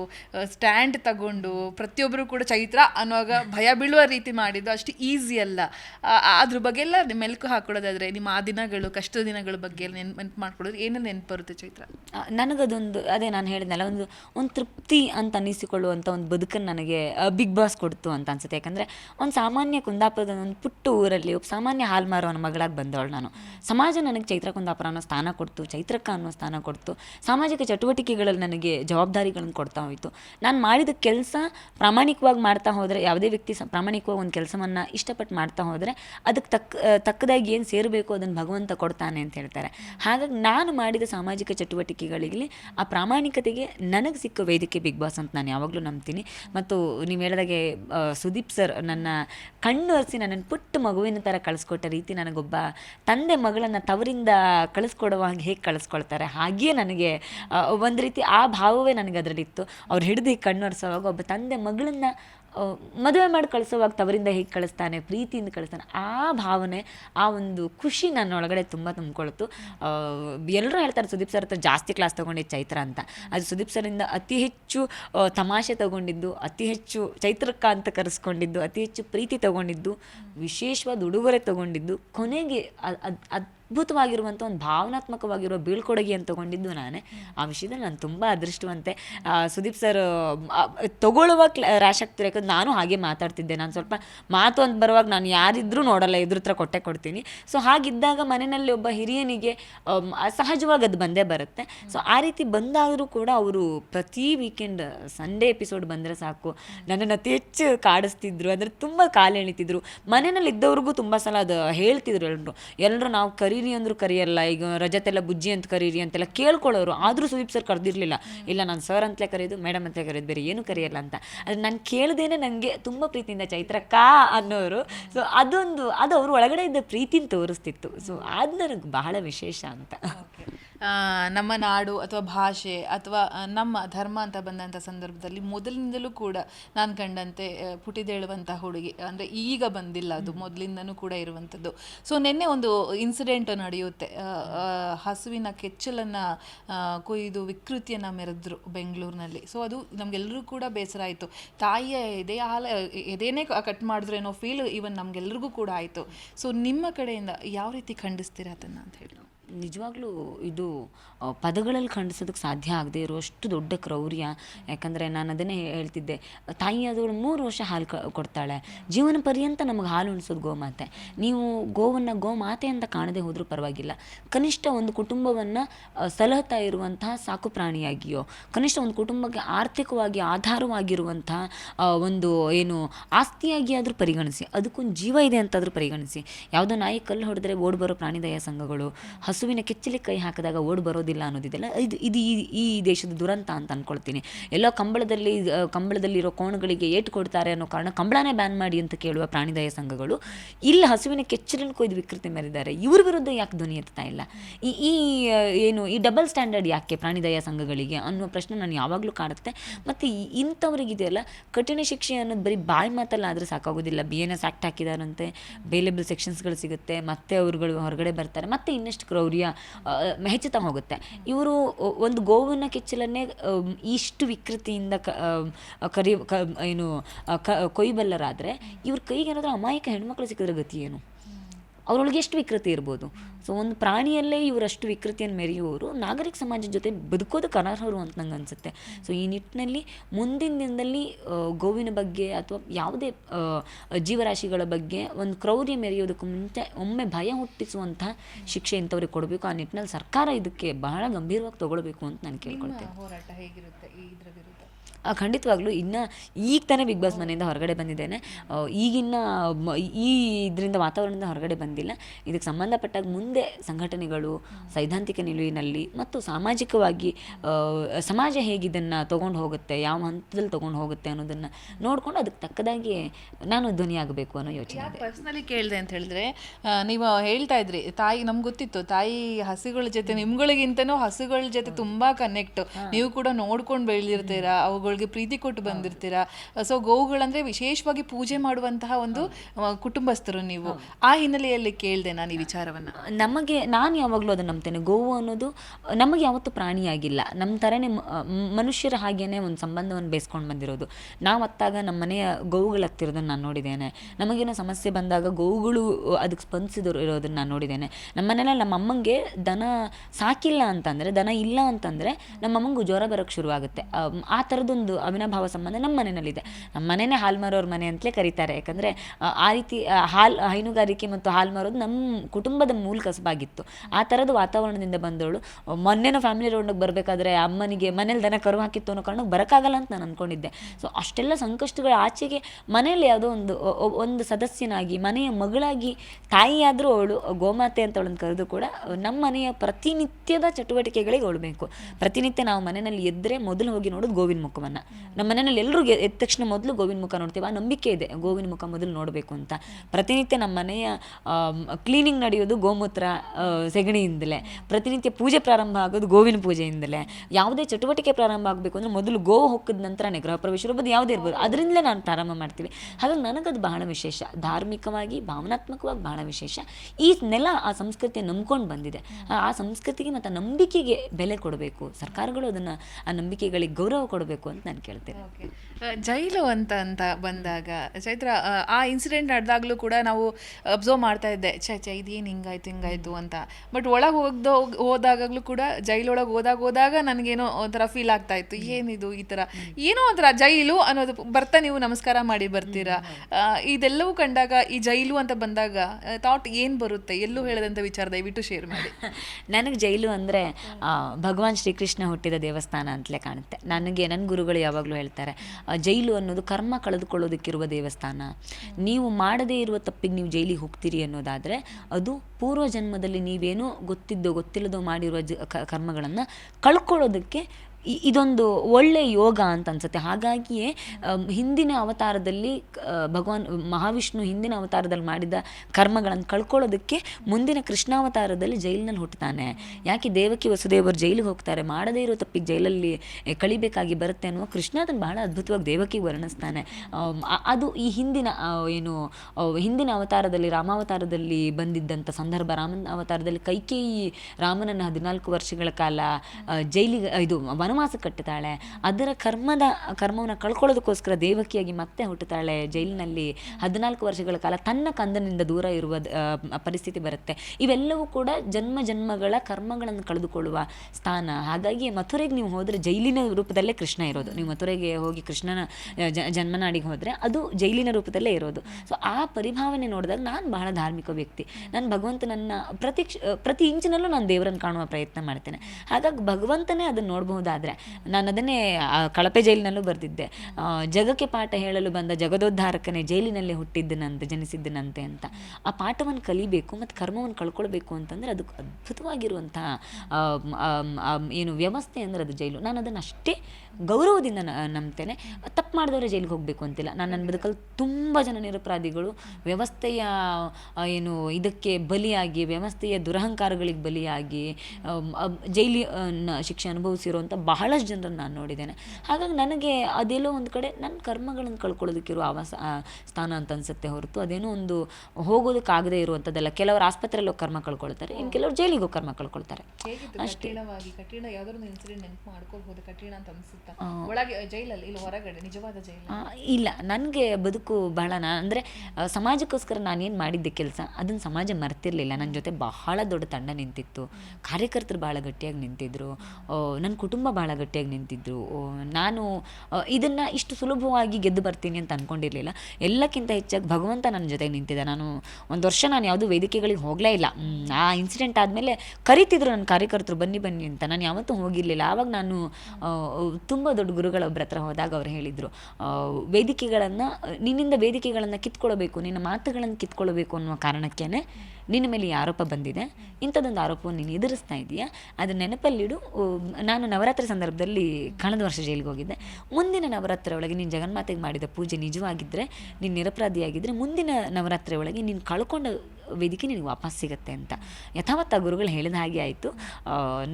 ಸ್ಟ್ಯಾಂಡ್ ತಗೊಂಡು ಪ್ರತಿಯೊಬ್ಬರು ಕೂಡ ಚೈತ್ರ ಅನ್ನುವಾಗ ಭಯ ಬೀಳುವ ರೀತಿ ಮಾಡಿದ್ದು ಅಷ್ಟು ಈಸಿ ಅಲ್ಲ. ಅದ್ರ ಬಗ್ಗೆ ಎಲ್ಲ ಮೆಲುಕು ಹಾಕೊಳ್ಳೋದಾದರೆ ನಿಮ್ಮ ಆ ದಿನಗಳು, ಕಷ್ಟದ ದಿನಗಳ ಬಗ್ಗೆ ಎಲ್ಲ ನೆನ್ಪು ನೆನ್ಪು ಮಾಡ್ಕೊಳ್ಳೋದು ಏನೇ ನೆನ್ಪು ಬರುತ್ತೆ ಚೈತ್ರ ನನಗದೊಂದು, ಅದೇ ನಾನು ಹೇಳಿದ್ನಲ್ಲ, ಒಂದು ಒಂದು ತೃಪ್ತಿ ಅಂತ ಅನ್ನಿಸಿಕೊಳ್ಳುವಂಥ ಒಂದು ಬದುಕನ್ನು ನನಗೆ ಬಿಗ್ ಬಾಸ್ ಕೊಡ್ತು ಅಂತ ಅನ್ಸುತ್ತೆ. ಯಾಕಂದರೆ ಒಂದು ಸಾಮಾನ್ಯ ಕುಂದಾಪುರದ ಒಂದು ಪುಟ್ಟ ಊರಲ್ಲಿ ಒಬ್ಬ ಸಾಮಾನ್ಯ ಹಾಲು ಮಾರೋನ ಮಗಳಾಗಿ ಬಂದವಳು ನಾನು. ಸಮಾಜ ನನಗೆ ಚೈತ್ರ ಅನ್ನೋ ಸ್ಥಾನ ಕೊಡ್ತು, ಚೈತ್ರಕ್ಕ ಅನ್ನೋ ಸ್ಥಾನ ಕೊಡ್ತು. ಸಾಮಾಜಿಕ ಚಟುವಟಿಕೆಗಳಲ್ಲಿ ನನಗೆ ಜವಾಬ್ದಾರಿಗಳನ್ನು ಕೊಡ್ತಾ ಹೋಯಿತು. ನಾನು ಮಾಡಿದ ಕೆಲಸ ಪ್ರಾಮಾಣಿಕವಾಗಿ ಮಾಡ್ತಾ ಹೋದರೆ, ಯಾವುದೇ ವ್ಯಕ್ತಿ ಸ ಪ್ರಾಮಾಣಿಕವಾಗಿ ಒಂದು ಕೆಲಸವನ್ನು ಇಷ್ಟಪಟ್ಟು ಮಾಡ್ತಾ ಹೋದರೆ, ಅದಕ್ಕೆ ತಕ್ಕ ತಕ್ಕದಾಗಿ ಏನು ಸೇರಬೇಕು ಅದನ್ನು ಭಗವಂತ ಕೊಡ್ತಾನೆ ಅಂತ ಹೇಳ್ತಾರೆ. ಹಾಗಾಗಿ ನಾನು ಮಾಡಿದ ಸಾಮಾಜಿಕ ಚಟುವಟಿಕೆಗಳಿಗೆ ಆ ಪ್ರಾಮಾಣಿಕತೆಗೆ ನನಗೆ ಸಿಕ್ಕ ವೇದಿಕೆ ಬಿಗ್ ಬಾಸ್ ಅಂತ ನಾನು ಯಾವಾಗಲೂ ನಂಬ್ತೀನಿ. ಮತ್ತು ನೀವು ಹೇಳಿದಾಗೆ ಸುದೀಪ್ ಸರ್ ನನ್ನ ಕಣ್ಣು ಹರಿಸಿ ನನ್ನನ್ನು ಪುಟ್ಟ ಮಗುವಿನ ಥರ ಕಳಿಸ್ಕೊಟ್ಟ ರೀತಿ ನನಗೊಬ್ಬ ತಂದೆ ಮಗಳನ್ನು ತವರಿಂದ ಕಳಿಸ್ಕೊಡುವಾಗ ಹೇಗೆ ಕಳಿಸ್ಕೊಳ್ತಾರೆ? ಹಾಗೆಯೇ ನನಗೆ ಒಂದು ರೀತಿ ಆ ಭಾವವೇ ನನಗೆ ಅದರಲ್ಲಿತ್ತು ಅವ್ರು ಹಿಡಿದು ಹೀಗೆ ಕಣ್ಣು ಒರೆಸೋವಾಗ ಒಬ್ಬ ತಂದೆ ಮಗಳನ್ನು ಮದುವೆ ಮಾಡಿ ಕಳಿಸೋವಾಗ ತವರಿಂದ ಹೇಗೆ ಕಳಿಸ್ತಾನೆ, ಪ್ರೀತಿಯಿಂದ ಕಳಿಸ್ತಾನೆ, ಆ ಭಾವನೆ, ಆ ಒಂದು ಖುಷಿ ನನ್ನ ಒಳಗಡೆ ತುಂಬ ತುಂಬಿಕೊಳ್ತು ಎಲ್ಲರೂ ಹೇಳ್ತಾರೆ, ಸುದೀಪ್ ಸರ್ ಹತ್ರ ಜಾಸ್ತಿ ಕ್ಲಾಸ್ ತೊಗೊಂಡಿದ್ದು ಚೈತ್ರ ಅಂತ. ಅದು ಸುದೀಪ್ ಸರಿಂದ ಅತಿ ಹೆಚ್ಚು ತಮಾಷೆ ತಗೊಂಡಿದ್ದು, ಅತಿ ಹೆಚ್ಚು ಚೈತ್ರಕ್ಕ ಅಂತ ಕರೆಸ್ಕೊಂಡಿದ್ದು, ಅತಿ ಹೆಚ್ಚು ಪ್ರೀತಿ ತಗೊಂಡಿದ್ದು, ವಿಶೇಷವಾದ ಉಡುಗೊರೆ ತಗೊಂಡಿದ್ದು, ಕೊನೆಗೆ ಅದ್- ಅದ್ಭುತವಾಗಿರುವಂಥ ಒಂದು ಭಾವನಾತ್ಮಕವಾಗಿರುವ ಬೀಳ್ಕೊಡುಗೆ ಅಂತ ತಗೊಂಡಿದ್ದು ನಾನೇ. ಆ ವಿಷಯದಲ್ಲಿ ನಾನು ತುಂಬ ಅದೃಷ್ಟವಂತೆ. ಸುದೀಪ್ ಸರ್ ತಗೊಳ್ಳುವ ಆಗ್ತಿರೋ ಯಾಕಂದ್ರೆ ನಾನು ಹಾಗೆ ಮಾತಾಡ್ತಿದ್ದೆ. ನಾನು ಸ್ವಲ್ಪ ಮಾತು ಅಂತ ಬರುವಾಗ ನಾನು ಯಾರಿದ್ರೂ ನೋಡಲ್ಲ ಎದುರು ಹತ್ರ ಕೊಟ್ಟೆ ಕೊಡ್ತೀನಿ. ಸೊ ಹಾಗಿದ್ದಾಗ ಮನೆಯಲ್ಲಿ ಒಬ್ಬ ಹಿರಿಯನಿಗೆ ಸಹಜವಾಗಿ ಅದು ಬಂದೇ ಬರುತ್ತೆ. ಸೊ ಆ ರೀತಿ ಬಂದಾದರೂ ಕೂಡ ಅವರು ಪ್ರತಿ ವೀಕೆಂಡ್ ಸಂಡೇ ಎಪಿಸೋಡ್ ಬಂದರೆ ಸಾಕು. ನನ್ನನ್ನು ಅತಿ ಹೆಚ್ಚು ಕಾಡಿಸ್ತಿದ್ರು, ಅಂದರೆ ತುಂಬ ಕಾಲು ಎಳಿತಿದ್ರು ಮನೆಯಲ್ಲಿ ಇದ್ದವ್ರಿಗೂ ತುಂಬ ಸಲ ಅದು ಹೇಳ್ತಿದ್ರು ಎಲ್ಲರೂ ಎಲ್ಲರೂ ನಾವು ಕರೀರಿ ಅಂದರೂ ಕರೆಯಲ್ಲ, ಈಗ ರಜತೆಲ್ಲ ಬುಜ್ಜಿ ಅಂತ ಕರೀರಿ ಅಂತೆಲ್ಲ ಕೇಳ್ಕೊಳ್ಳೋರು. ಆದರೂ ಸುದೀಪ್ ಸರ್ ಕರೆದಿರಲಿಲ್ಲ. ಇಲ್ಲ, ನಾನು ಸರ್ ಅಂತಲೇ ಕರೆಯೋದು ಮೇಡಮ್ ಅಂತಲೇ ಕರೆಯೋದು, ಬೇರೆ ಏನು ಕರೆಯಲ್ಲ ಅಂತ. ಅದು ನಾನು ಕೇಳ್ದೇನೆ ನನಗೆ ತುಂಬ ಪ್ರೀತಿಯಿಂದ ಚೈತ್ರ ಕಾ ಅನ್ನೋರು. ಸೊ ಅದೊಂದು, ಅದು ಅವ್ರ ಒಳಗಡೆ ಇದ್ದ ಪ್ರೀತಿನ ತೋರಿಸ್ತಿತ್ತು. ಸೊ ಅದು ನನಗೆ ಬಹಳ ವಿಶೇಷ ಅಂತ. ನಮ್ಮ ನಾಡು ಅಥವಾ ಭಾಷೆ ಅಥವಾ ನಮ್ಮ ಧರ್ಮ ಅಂತ ಬಂದಂಥ ಸಂದರ್ಭದಲ್ಲಿ ಮೊದಲಿನಿಂದಲೂ ಕೂಡ ನಾನು ಕಂಡಂತೆ ಪುಟಿದೇಳುವಂಥ ಹುಡುಗಿ. ಅಂದರೆ ಈಗ ಬಂದಿಲ್ಲ ಅದು ಮೊದಲಿಂದನೂ ಕೂಡ ಇರುವಂಥದ್ದು ಸೊ ನಿನ್ನೆ ಒಂದು ಇನ್ಸಿಡೆಂಟ್ ನಡೆಯುತ್ತೆ. ಹಸುವಿನ ಕೆಚ್ಚಲನ್ನು ಕೊಯ್ದು ವಿಕೃತಿಯನ್ನು ಮೆರೆದ್ರು ಬೆಂಗಳೂರಿನಲ್ಲಿ. ಸೊ ಅದು ನಮಗೆಲ್ಲರೂ ಕೂಡ ಬೇಸರ ಆಯಿತು. ತಾಯಿಯ ಎದೆ ಹಾಲ ಎದೇನೇ ಕಟ್ ಮಾಡಿದ್ರು ಅನ್ನೋ ಫೀಲ್ ಈವನ್ ನಮಗೆಲ್ರಿಗೂ ಕೂಡ ಆಯಿತು. ಸೊ ನಿಮ್ಮ ಕಡೆಯಿಂದ ಯಾವ ರೀತಿ ಖಂಡಿಸ್ತೀರಾ ಅದನ್ನು ಅಂತ ಹೇಳಿ. ನಿಜವಾಗ್ಲೂ ಇದು ಪದಗಳಲ್ಲಿ ಖಂಡಿಸೋದಕ್ಕೆ ಸಾಧ್ಯ ಆಗದೆ ಇರುವಷ್ಟು ದೊಡ್ಡ ಕ್ರೌರ್ಯ. ಯಾಕಂದರೆ ನಾನು ಅದನ್ನೇ ಹೇಳ್ತಿದ್ದೆ. ತಾಯಿಯಾದವಳು ಮೂರು ವರ್ಷ ಹಾಲು ಕ, ಕೊಡ್ತಾಳೆ. ಜೀವನ ಪರ್ಯಂತ ನಮಗೆ ಹಾಲು ಉಣಿಸೋದು ಗೋಮಾತೆ. ನೀವು ಗೋವನ್ನು ಗೋಮಾತೆ ಅಂತ ಕಾಣದೇ ಹೋದರೂ ಪರವಾಗಿಲ್ಲ. ಕನಿಷ್ಠ ಒಂದು ಕುಟುಂಬವನ್ನು ಸಲಹತಾ ಇರುವಂತಹ ಸಾಕು ಪ್ರಾಣಿಯಾಗಿಯೋ, ಕನಿಷ್ಠ ಒಂದು ಕುಟುಂಬಕ್ಕೆ ಆರ್ಥಿಕವಾಗಿ ಆಧಾರವಾಗಿರುವಂತಹ ಒಂದು, ಏನು ಆಸ್ತಿಯಾಗಿ ಆದರೂ ಪರಿಗಣಿಸಿ, ಅದಕ್ಕೊಂದು ಜೀವ ಇದೆ ಅಂತಾದರೂ ಪರಿಗಣಿಸಿ. ಯಾವುದೋ ನಾಯಿ ಕಲ್ಲು ಹೊಡೆದ್ರೆ ಓಡ್ ಬರೋ ಪ್ರಾಣಿದಯ ಸಂಘಗಳು ಹಸುವಿನ ಕೆಚ್ಚಲಿ ಕೈ ಹಾಕಿದಾಗ ಓಡ್ ಬರೋದಿಲ್ಲ ಅನ್ನೋದಿದೆಲ್ಲ ಇದು ಇದು ಈ ಈ ದೇಶದ ದುರಂತ ಅಂತ ಅಂದ್ಕೊಳ್ತೀನಿ ಎಲ್ಲೋ ಕಂಬಳದಲ್ಲಿ ಕಂಬಳದಲ್ಲಿರೋ ಕೋಣಗಳಿಗೆ ಏಟು ಕೊಡ್ತಾರೆ ಅನ್ನೋ ಕಾರಣ ಕಂಬಳನೇ ಬ್ಯಾನ್ ಮಾಡಿ ಅಂತ ಕೇಳುವ ಪ್ರಾಣಿದಯ ಸಂಘಗಳು ಇಲ್ಲಿ, ಹಸುವಿನ ಕೆಚ್ಚಲನ್ನು ಕೊಯ್ದು ವಿಕೃತಿ ಮೆರೆದಿದ್ದಾರೆ ಇವ್ರ ವಿರುದ್ಧ ಯಾಕೆ ಧ್ವನಿ ಎತ್ತಾ ಇಲ್ಲ? ಈ ಈ ಏನು, ಈ ಡಬಲ್ ಸ್ಟ್ಯಾಂಡರ್ಡ್ ಯಾಕೆ ಪ್ರಾಣಿದಯ ಸಂಘಗಳಿಗೆ ಅನ್ನೋ ಪ್ರಶ್ನೆ ನಾನು ಯಾವಾಗಲೂ ಕಾಡುತ್ತೆ. ಮತ್ತು ಇಂಥವ್ರಿಗಿದೆಯಲ್ಲ, ಕಠಿಣ ಶಿಕ್ಷೆ ಅನ್ನೋದು ಬರೀ ಬಾಯಿ ಮಾತಲ್ಲ ಆದರೆ ಸಾಕಾಗೋದಿಲ್ಲ. ಬಿ ಎನ್ ಎಸ್ ಆ್ಯಕ್ಟ್ ಹಾಕಿದಾರಂತೆ ಬೇಲೆಬಲ್ ಸೆಕ್ಷನ್ಸ್ಗಳು ಸಿಗುತ್ತೆ, ಮತ್ತೆ ಅವ್ರುಗಳು ಹೊರಗಡೆ ಬರ್ತಾರೆ, ಮತ್ತೆ ಇನ್ನಷ್ಟು ಆ, ಹೆಚ್ಚುತ್ತಾ ಹೋಗುತ್ತೆ. ಇವರು ಒಂದು ಗೋವಿನ ಕೆಚ್ಚಲನ್ನೇ ಇಷ್ಟು ವಿಕೃತಿಯಿಂದ ಕರಿ ಏನು ಕೊಯ್ಬಲ್ಲರಾದರೆ ಇವ್ರ ಕೈಗೆ ಏನಾದರೂ ಅಮಾಯಕ ಹೆಣ್ಮಕ್ಳು ಸಿಕ್ಕಿದ್ರೆ ಗತಿ ಏನು? ಅವರೊಳಗೆ ಎಷ್ಟು ವಿಕೃತಿ ಇರ್ಬೋದು? ಸೊ ಒಂದು ಪ್ರಾಣಿಯಲ್ಲೇ ಇವರಷ್ಟು ವಿಕೃತಿಯನ್ನು ಮೆರೆಯುವವರು ನಾಗರಿಕ ಸಮಾಜದ ಜೊತೆ ಬದುಕೋದಕ್ಕೆ ಅನರ್ಹರು ಅಂತ ನಂಗೆ ಅನಿಸುತ್ತೆ. ಸೊ ಈ ನಿಟ್ಟಿನಲ್ಲಿ ಮುಂದಿನ ದಿನದಲ್ಲಿ ಗೋವಿನ ಬಗ್ಗೆ ಅಥವಾ ಯಾವುದೇ ಜೀವರಾಶಿಗಳ ಬಗ್ಗೆ ಒಂದು ಕ್ರೌರ್ಯ ಮೆರೆಯೋದಕ್ಕೂ ಮುಂಚೆ ಒಮ್ಮೆ ಭಯ ಹುಟ್ಟಿಸುವಂಥ ಶಿಕ್ಷೆ ಇಂಥವ್ರಿಗೆ ಕೊಡಬೇಕು. ಆ ನಿಟ್ಟಿನಲ್ಲಿ ಸರ್ಕಾರ ಇದಕ್ಕೆ ಬಹಳ ಗಂಭೀರವಾಗಿ ತಗೊಳ್ಬೇಕು ಅಂತ ನಾನು ಕೇಳ್ಕೊಳ್ತೇನೆ. ಹೋರಾಟ ಹೇಗಿರುತ್ತೆ ಖಂಡಿತವಾಗ್ಲೂ ಇನ್ನು ಈಗ ತಾನೇ ಬಿಗ್ ಬಾಸ್ ಮನೆಯಿಂದ ಹೊರಗಡೆ ಬಂದಿದ್ದೇನೆ. ಈಗಿನ ಈ ಇದರಿಂದ ವಾತಾವರಣದಿಂದ ಹೊರಗಡೆ ಬಂದಿಲ್ಲ. ಇದಕ್ಕೆ ಸಂಬಂಧಪಟ್ಟಾಗ ಮುಂದೆ ಸಂಘಟನೆಗಳು ಸೈದ್ಧಾಂತಿಕ ನಿಲುವಿನಲ್ಲಿ ಮತ್ತು ಸಾಮಾಜಿಕವಾಗಿ ಸಮಾಜ ಹೇಗಿದನ್ನು ತೊಗೊಂಡು ಹೋಗುತ್ತೆ ಯಾವ ಹಂತದಲ್ಲಿ ತೊಗೊಂಡು ಹೋಗುತ್ತೆ ಅನ್ನೋದನ್ನು ನೋಡಿಕೊಂಡು ಅದಕ್ಕೆ ತಕ್ಕದಾಗಿ ನಾನು ಧ್ವನಿಯಾಗಬೇಕು ಅನ್ನೋ ಯೋಚನೆ ಇದೆ. ಪರ್ಸ್ನಲಿ ಕೇಳಿದೆ ಅಂತ ಹೇಳಿದ್ರೆ ನೀವು ಹೇಳ್ತಾ ಇದ್ರಿ ತಾಯಿ ನಮ್ಗೆ ಗೊತ್ತಿತ್ತು ತಾಯಿ ಹಸುಗಳ ಜೊತೆ ನಿಮ್ಗಳಿಗಿಂತನೂ ಹಸುಗಳ ಜೊತೆ ತುಂಬ ಕನೆಕ್ಟ್ ನೀವು ಕೂಡ ನೋಡ್ಕೊಂಡು ಬೆಳೆದಿರ್ತೀರಾ ಅವುಗಳಿಗೆ ಪ್ರೀತಿ ಕೊಟ್ಟು ಬಂದಿರ್ತೀರಾ? ಸೊ ಗೋವುಗಳಂದ್ರೆ ವಿಶೇಷವಾಗಿ ಪೂಜೆ ಮಾಡುವಂತಹ ಒಂದು ಕುಟುಂಬಸ್ಥರು ನೀವು. ಆ ಹಿನ್ನೆಲೆಯಲ್ಲಿ ಕೇಳಿದೆ ನಾನು ಈ ವಿಚಾರವನ್ನ. ನಮಗೆ ನಾನು ಯಾವಾಗಲೂ ಅದನ್ನು ನಂಬ್ತೇನೆ. ಗೋವು ಅನ್ನೋದು ನಮಗೆ ಯಾವತ್ತೂ ಪ್ರಾಣಿಯಾಗಿಲ್ಲ. ನಮ್ಮ ಥರನೇ ಮನುಷ್ಯರ ಹಾಗೇನೆ ಒಂದು ಸಂಬಂಧವನ್ನು ಬೇಯಿಸ್ಕೊಂಡು ಬಂದಿರೋದು. ನಾವು ಅತ್ತಾಗ ನಮ್ಮ ಮನೆಯ ಗೋವುಗಳು ಹತ್ತಿರೋದನ್ನು ನಾನು ನೋಡಿದ್ದೇನೆ. ನಮಗೇನೋ ಸಮಸ್ಯೆ ಬಂದಾಗ ಗೋವುಗಳು ಅದಕ್ಕೆ ಸ್ಪಂದಿಸಿದ್ರು ಇರೋದನ್ನು ನಾನು ನೋಡಿದ್ದೇನೆ. ನಮ್ಮ ಮನೇಲಿ ನಮ್ಮ ಅಮ್ಮಂಗೆ ದನ ಸಾಕಿಲ್ಲ ಅಂತಂದರೆ ದನ ಇಲ್ಲ ಅಂತಂದರೆ ನಮ್ಮ ಅಮ್ಮಂಗೂ ಜ್ವರ ಬರೋಕ್ಕೆ ಶುರುವಾಗುತ್ತೆ. ಆ ಥರದೊಂದು ಅವಿನಾಭಾವ ಸಂಬಂಧ ನಮ್ಮ ಮನೆಯಲ್ಲಿದೆ. ನಮ್ಮ ಮನೆಯೇ ಹಾಲು ಮಾರೋರ ಮನೆ ಅಂತಲೇ ಕರೀತಾರೆ. ಯಾಕಂದರೆ, ಆ ರೀತಿ ಹಾಲ್, ಹೈನುಗಾರಿಕೆ ಮತ್ತು ಹಾಲು ಮಾರೋದು ನಮ್ಮ ಕುಟುಂಬದ ಮೂಲ ಕಸಬಾಗಿತ್ತು ಆ ಥರದ ವಾತಾವರಣದಿಂದ ಬಂದವಳು. ಮೊನ್ನೆನೋ ಫ್ಯಾಮಿಲಿ ರೌಂಡಿಗೆ ಬರಬೇಕಾದ್ರೆ ಅಮ್ಮನಿಗೆ ಮನೇಲಿ ದನ ಕರು ಹಾಕಿತ್ತು ಅನ್ನೋ ಕಾರಣಕ್ಕೆ ಬರೋಕ್ಕಾಗಲ್ಲ ಅಂತ ನಾನು ಅಂದ್ಕೊಂಡಿದ್ದೆ ಸೊ ಅಷ್ಟೆಲ್ಲ ಸಂಕಷ್ಟಗಳ ಆಚೆಗೆ ಮನೆಯಲ್ಲಿ ಯಾವುದೋ ಒಂದು ಒಂದು ಸದಸ್ಯನಾಗಿ, ಮನೆಯ ಮಗಳಾಗಿ, ತಾಯಿಯಾದರೂ ಅವಳು ಗೋಮಾತೆ ಅಂತ ಅವಳನ್ನು ಕರೆದು ಕೂಡ ನಮ್ಮ ಮನೆಯ ಪ್ರತಿನಿತ್ಯದ ಚಟುವಟಿಕೆಗಳಿಗೆ ಅವಳು ಪ್ರತಿನಿತ್ಯ ನಾವು ಮನೆಯಲ್ಲಿ ಎದ್ದರೆ ಮೊದಲು ಹೋಗಿ ನೋಡೋದು ಗೋವಿನ ಮುಖವನ್ನು ನಮ್ಮ ಮನೆಯಲ್ಲಿ ಎಲ್ಲರೂ ಎದ್ದ ತಕ್ಷಣ ಮೊದಲು ಗೋವಿನ ಮುಖ ನೋಡ್ತೀವಿ. ಆ ನಂಬಿಕೆ ಇದೆ. ಗೋವಿನ ಮುಖ ಮೊದಲು ನೋಡಬೇಕು ಅಂತ. ಪ್ರತಿನಿತ್ಯ ನಮ್ಮ ಮನೆಯ ಕ್ಲೀನಿಂಗ್ ನಡೆಯೋದು ಗೋಮೂತ್ರ ಸೆಗಣಿಯಿಂದಲೇ. ಪ್ರತಿನಿತ್ಯ ಪೂಜೆ ಪ್ರಾರಂಭ ಆಗೋದು ಗೋವಿನ ಪೂಜೆಯಿಂದಲೇ. ಯಾವುದೇ ಚಟುವಟಿಕೆ ಪ್ರಾರಂಭ ಆಗಬೇಕು ಅಂದರೆ ಮೊದಲು ಗೋ ಹೊಕ್ಕದ ನಂತರನೇ ಗೃಹ ಪ್ರವೇಶ ಇರ್ಬೋದು, ಯಾವುದೇ ಇರ್ಬೋದು. ಅದರಿಂದಲೇ ನಾನು ಪ್ರಾರಂಭ ಮಾಡ್ತೀವಿ. ಹಾಗಾಗಿ ನನಗದು ಬಹಳ ವಿಶೇಷ. ಧಾರ್ಮಿಕವಾಗಿ, ಭಾವನಾತ್ಮಕವಾಗಿ ಬಹಳ ವಿಶೇಷ. ಈ ನೆಲ ಆ ಸಂಸ್ಕೃತಿ ನಂಬ್ಕೊಂಡು ಬಂದಿದೆ. ಆ- ಸಂಸ್ಕೃತಿಗೆ ಮತ್ತು ನಂಬಿಕೆಗೆ ಬೆಲೆ ಕೊಡಬೇಕು. ಸರ್ಕಾರಗಳು ಅದನ್ನು, ಆ ನಂಬಿಕೆಗಳಿಗೆ ಗೌರವ ಕೊಡಬೇಕು ನಾನು ಕೇಳ್ತೇನೆ. ಜೈಲು ಅಂತ ಅಂತ ಬಂದಾಗ ಚೈತ್ರ ಆ, ಇನ್ಸಿಡೆಂಟ್ ನಡೆದಾಗಲೂ ಕೂಡ ನಾವು ಅಬ್ಸರ್ವ್ ಮಾಡ್ತಾ ಇದ್ದೆ ಛೇ ಛೇ ಇದೇನು ಹಿಂಗಾಯ್ತು ಹಿಂಗಾಯ್ತು ಅಂತ. ಬಟ್ ಒಳಗೆ ಹೋಗ್ದ ಹೋದಾಗಲೂ ಕೂಡ ಜೈಲೊಳಗೆ ಹೋದಾಗ ಹೋದಾಗ ನನಗೇನೋ ಒಂಥರ ಫೀಲ್ ಆಗ್ತಾ ಇತ್ತು ಏನಿದು ಈ ಥರ? ಏನೋ ಒಂಥರ ಜೈಲು ಅನ್ನೋದು ಬರ್ತಾ ನೀವು ನಮಸ್ಕಾರ ಮಾಡಿ ಬರ್ತೀರಾ? ಇದೆಲ್ಲವೂ ಕಂಡಾಗ ಈ ಜೈಲು ಅಂತ ಬಂದಾಗ ಥಾಟ್ ಏನು ಬರುತ್ತೆ? ಎಲ್ಲೂ ಹೇಳದಂಥ ವಿಚಾರ ದಯವಿಟ್ಟು ಶೇರ್ ಮಾಡಿ. ನನಗೆ ಜೈಲು ಅಂದರೆ ಭಗವಾನ್ ಶ್ರೀಕೃಷ್ಣ ಹುಟ್ಟಿದ ದೇವಸ್ಥಾನ ಅಂತಲೇ ಕಾಣುತ್ತೆ. ನನಗೆ ನನ್ನ ಗುರುಗಳು ಯಾವಾಗಲೂ ಹೇಳ್ತಾರೆ ಜೈಲು ಅನ್ನೋದು ಕರ್ಮ ಕಳೆದುಕೊಳ್ಳೋದಕ್ಕಿರುವ ದೇವಸ್ಥಾನ. ನೀವು ಮಾಡದೇ ಇರುವ ತಪ್ಪಿಗೆ ನೀವು ಜೈಲಿಗೆ ಹೋಗ್ತೀರಿ ಅನ್ನೋದಾದರೆ, ಅದು ಪೂರ್ವ ಜನ್ಮದಲ್ಲಿ ನೀವೇನೋ ಗೊತ್ತಿದ್ದೋ ಗೊತ್ತಿಲ್ಲದೋ ಮಾಡಿರುವ ಜ ಕರ್ಮಗಳನ್ನು ಕಳ್ಕೊಳ್ಳೋದಕ್ಕೆ ಇದೊಂದು ಒಳ್ಳೆ ಯೋಗ ಅಂತ ಅನ್ಸುತ್ತೆ. ಹಾಗಾಗಿಯೇ ಹಿಂದಿನ ಅವತಾರದಲ್ಲಿ ಭಗವಾನ್, ಮಹಾವಿಷ್ಣು ಹಿಂದಿನ ಅವತಾರದಲ್ಲಿ ಮಾಡಿದ ಕರ್ಮಗಳನ್ನು ಕಳ್ಕೊಳ್ಳೋದಕ್ಕೆ ಮುಂದಿನ ಕೃಷ್ಣಾವತಾರದಲ್ಲಿ ಜೈಲಿನಲ್ಲಿ ಹುಟ್ಟುತ್ತಾನೆ ಯಾಕೆ ದೇವಕಿ ವಸುದೇವರು ಜೈಲಿಗೆ ಹೋಗ್ತಾರೆ? ಮಾಡದೇ ಇರೋ ತಪ್ಪಿಗೆ ಜೈಲಲ್ಲಿ ಕಳಿಬೇಕಾಗಿ ಬರುತ್ತೆ ಅನ್ನುವ ಕೃಷ್ಣ ಅದನ್ನು ಬಹಳ ಅದ್ಭುತವಾಗಿ ದೇವಕಿ ವರ್ಣಿಸ್ತಾನೆ. ಅದು ಈ ಹಿಂದಿನ ಏನು ಹಿಂದಿನ ಅವತಾರದಲ್ಲಿ, ರಾಮಾವತಾರದಲ್ಲಿ ಬಂದಿದ್ದಂಥ ಸಂದರ್ಭ, ರಾಮನ ಅವತಾರದಲ್ಲಿ ಕೈಕೇಯಿ ರಾಮನನ್ನು ಹದಿನಾಲ್ಕು ವರ್ಷಗಳ ಕಾಲ ಜೈಲಿಗೆ, ಇದು ವನವಾಸ ಕಟ್ಟುತ್ತಾಳೆ ಅದರ ಕರ್ಮದ, ಕರ್ಮವನ್ನು ಕಳ್ಕೊಳ್ಳೋದಕ್ಕೋಸ್ಕರ ದೇವಕಿಯಾಗಿ ಮತ್ತೆ ಹುಟ್ಟುತ್ತಾಳೆ. ಜೈಲಿನಲ್ಲಿ ಹದಿನಾಲ್ಕು ವರ್ಷಗಳ ಕಾಲ ತನ್ನ ಕಂದನಿಂದ ದೂರ ಇರುವ ಪರಿಸ್ಥಿತಿ ಬರುತ್ತೆ. ಇವೆಲ್ಲವೂ ಕೂಡ ಜನ್ಮ ಜನ್ಮಗಳ ಕರ್ಮಗಳನ್ನು ಕಳೆದುಕೊಳ್ಳುವ ಸ್ಥಾನ. ಹಾಗಾಗಿ ಮಥುರೆಗೆ ನೀವು ಹೋದರೆ ಜೈಲಿನ ರೂಪದಲ್ಲೇ ಕೃಷ್ಣ ಇರೋದು. ನೀವು ಮಥುರೆಗೆ ಹೋಗಿ ಕೃಷ್ಣನ ಜನ್ಮನಾಡಿಗೆ ಹೋದರೆ ಅದು ಜೈಲಿನ ರೂಪದಲ್ಲೇ ಇರೋದು. ಸೊ ಆ ಪರಿಭಾವನೆ ನೋಡಿದಾಗ ನಾನು ಬಹಳ ಧಾರ್ಮಿಕ ವ್ಯಕ್ತಿ. ನಾನು ಭಗವಂತನನ್ನ ಪ್ರತಿ ಪ್ರತಿ ಇಂಚಿನಲ್ಲೂ ನಾನು ದೇವರನ್ನು ಕಾಣುವ ಪ್ರಯತ್ನ ಮಾಡ್ತೇನೆ. ಹಾಗಾಗಿ ಭಗವಂತನೇ ಅದನ್ನು ನೋಡಬಹುದಾದ್ರೆ ನಾನು ಅದನ್ನೇ ಕಳಪೆ ಜೈಲಿನಲ್ಲೂ ಬರೆದಿದ್ದೆ. ಜಗಕ್ಕೆ ಪಾಠ ಹೇಳಲು ಬಂದ ಜಗದೋದ್ಧಾರಕನೇ ಜೈಲಿನಲ್ಲಿ ಹುಟ್ಟಿದ್ದನಂತೆ, ಜನಿಸಿದ್ದನಂತೆ ಅಂತ. ಆ ಪಾಠವನ್ನು ಕಲಿಬೇಕು ಮತ್ತು ಕರ್ಮವನ್ನು ಕಳ್ಕೊಳ್ಬೇಕು ಅಂತಂದರೆ ಅದಕ್ಕೆ ಅದ್ಭುತವಾಗಿರುವಂತಹ ಏನು ವ್ಯವಸ್ಥೆ ಅಂದರೆ ಅದು ಜೈಲು. ನಾನು ಅದನ್ನು ಅಷ್ಟೇ ಗೌರವದಿಂದ ನಂಬ್ತೇನೆ. ತಪ್ಪು ಮಾಡಿದವರೇ ಜೈಲಿಗೆ ಹೋಗಬೇಕು ಅಂತಿಲ್ಲ. ನಾನು ನನ್ನ ಬದುಕಲ್ಲಿ ತುಂಬ ಜನ ನಿರಪರಾಧಿಗಳು ವ್ಯವಸ್ಥೆಯ ಏನು ಇದಕ್ಕೆ ಬಲಿಯಾಗಿ ವ್ಯವಸ್ಥೆಯ ದುರಹಂಕಾರಗಳಿಗೆ ಬಲಿಯಾಗಿ ಜೈಲಿ ಶಿಕ್ಷೆ ಅನುಭವಿಸಿರುವಂಥ ಬಹಳಷ್ಟು ಜನರನ್ನು ನಾನು ನೋಡಿದ್ದೇನೆ. ಹಾಗಾಗಿ ನನಗೆ ಅದೆಲ್ಲೋ ಒಂದು ಕಡೆ ನನ್ನ ಕರ್ಮಗಳನ್ನು ಕಳ್ಕೊಳ್ಳೋದಕ್ಕಿರೋ ಆವಾಸ ಸ್ಥಾನ ಅಂತ ಅನ್ಸುತ್ತೆ ಹೊರತು ಅದೇನೋ ಒಂದು ಹೋಗೋದಕ್ಕಾಗದೇ ಇರುವಂಥದ್ದಲ್ಲ ಕೆಲವರು ಆಸ್ಪತ್ರೆಯಲ್ಲಿ ಹೋಗಿ ಕರ್ಮ ಕಳ್ಕೊಳ್ತಾರೆ ಇನ್ನು ಕೆಲವರು ಜೈಲಿಗೆ ಹೋಗಿ ಕರ್ಮ ಕಳ್ಕೊಳ್ತಾರೆ. ಅಷ್ಟೇ. ಕಠಿಣ ಯಾವ್ದಾದ್ರು ಇನ್ಸಿಡೆಂಟ್ ನೆನಪು ಮಾಡ್ಕೋಬಹುದು ಕಠಿಣ ಅಂತ ಅನ್ಸುತ್ತಾ? ಒಳಗೆ ಜೈಲಲ್ಲಿ ಇಲ್ಲ ಹೊರಗಡೆ ನಿಜವಾದ ಜೈಲು ಇಲ್ಲ ನನಗೆ ಬದುಕು ಬಹಳ ಅಂದ್ರೆ ಅಂದರೆ ಸಮಾಜಕ್ಕೋಸ್ಕರ ನಾನೇನು ಮಾಡಿದ್ದೆ ಕೆಲಸ ಅದನ್ನು ಸಮಾಜ ಮರ್ತಿರ್ಲಿಲ್ಲ. ನನ್ನ ಜೊತೆ ಬಹಳ ದೊಡ್ಡ ತಂಡ ನಿಂತಿತ್ತು. ಕಾರ್ಯಕರ್ತರು ಭಾಳ ಗಟ್ಟಿಯಾಗಿ ನಿಂತಿದ್ರು. ನನ್ನ ಕುಟುಂಬ ಭಾಳ ಗಟ್ಟಿಯಾಗಿ ನಿಂತಿದ್ರು. ನಾನು ಇದನ್ನು ಇಷ್ಟು ಸುಲಭವಾಗಿ ಗೆದ್ದು ಬರ್ತೀನಿ ಅಂತ ಅಂದ್ಕೊಂಡಿರಲಿಲ್ಲ ಎಲ್ಲಕ್ಕಿಂತ ಹೆಚ್ಚಾಗಿ ಭಗವಂತ ನನ್ನ ಜೊತೆ ನಿಂತಿದ್ದ. ನಾನು ಒಂದು ವರ್ಷ ನಾನು ಯಾವುದೂ ವೇದಿಕೆಗಳಿಗೆ ಹೋಗಲೇ ಇಲ್ಲ. ಆ ಇನ್ಸಿಡೆಂಟ್ ಆದಮೇಲೆ ಕರಿತಿದ್ರು ನನ್ನ ಕಾರ್ಯಕರ್ತರು ಬನ್ನಿ ಬನ್ನಿ ಅಂತ. ನಾನು ಯಾವತ್ತೂ ಹೋಗಿರಲಿಲ್ಲ. ಆವಾಗ ನಾನು ತುಂಬ ದೊಡ್ಡ ಗುರುಗಳೊಬ್ಬರ ಹತ್ರ ಹೋದಾಗ ಅವ್ರು ಹೇಳಿದರು ವೇದಿಕೆಗಳನ್ನು, ನಿನ್ನಿಂದ ವೇದಿಕೆಗಳನ್ನು ಕಿತ್ಕೊಳ್ಬೇಕು, ನಿನ್ನ ಮಾತುಗಳನ್ನು ಕಿತ್ಕೊಳ್ಬೇಕು ಅನ್ನುವ ಕಾರಣಕ್ಕೇ ನಿನ್ನ ಮೇಲೆ ಆರೋಪ ಬಂದಿದೆ. ಇಂಥದ್ದೊಂದು ಆರೋಪವನ್ನು ನೀನು ಎದುರಿಸ್ತಾ ಇದೆಯಾ? ಅದು ನೆನಪಲ್ಲಿಡು. ನಾನು ನವರಾತ್ರಿ ಸಂದರ್ಭದಲ್ಲಿ ಕಳೆದ ವರ್ಷ ಜೈಲಿಗೆ ಹೋಗಿದ್ದೆ. ಮುಂದಿನ ನವರಾತ್ರಿ ಒಳಗೆ ನೀನು ಜಗನ್ಮಾತೆಗೆ ಮಾಡಿದ ಪೂಜೆ ನಿಜವಾಗಿದ್ದರೆ ನೀನು ನಿರಪರಾಧಿಯಾಗಿದ್ದರೆ ಮುಂದಿನ ನವರಾತ್ರಿ ಒಳಗೆ ನೀನು ಕಳ್ಕೊಂಡ ವೇದಿಕೆ ನಿನಗೆ ವಾಪಸ್ ಸಿಗುತ್ತೆ ಅಂತ. ಯಥಾವತ್ತ ಗುರುಗಳು ಹೇಳಿದ ಹಾಗೆ ಆಯಿತು.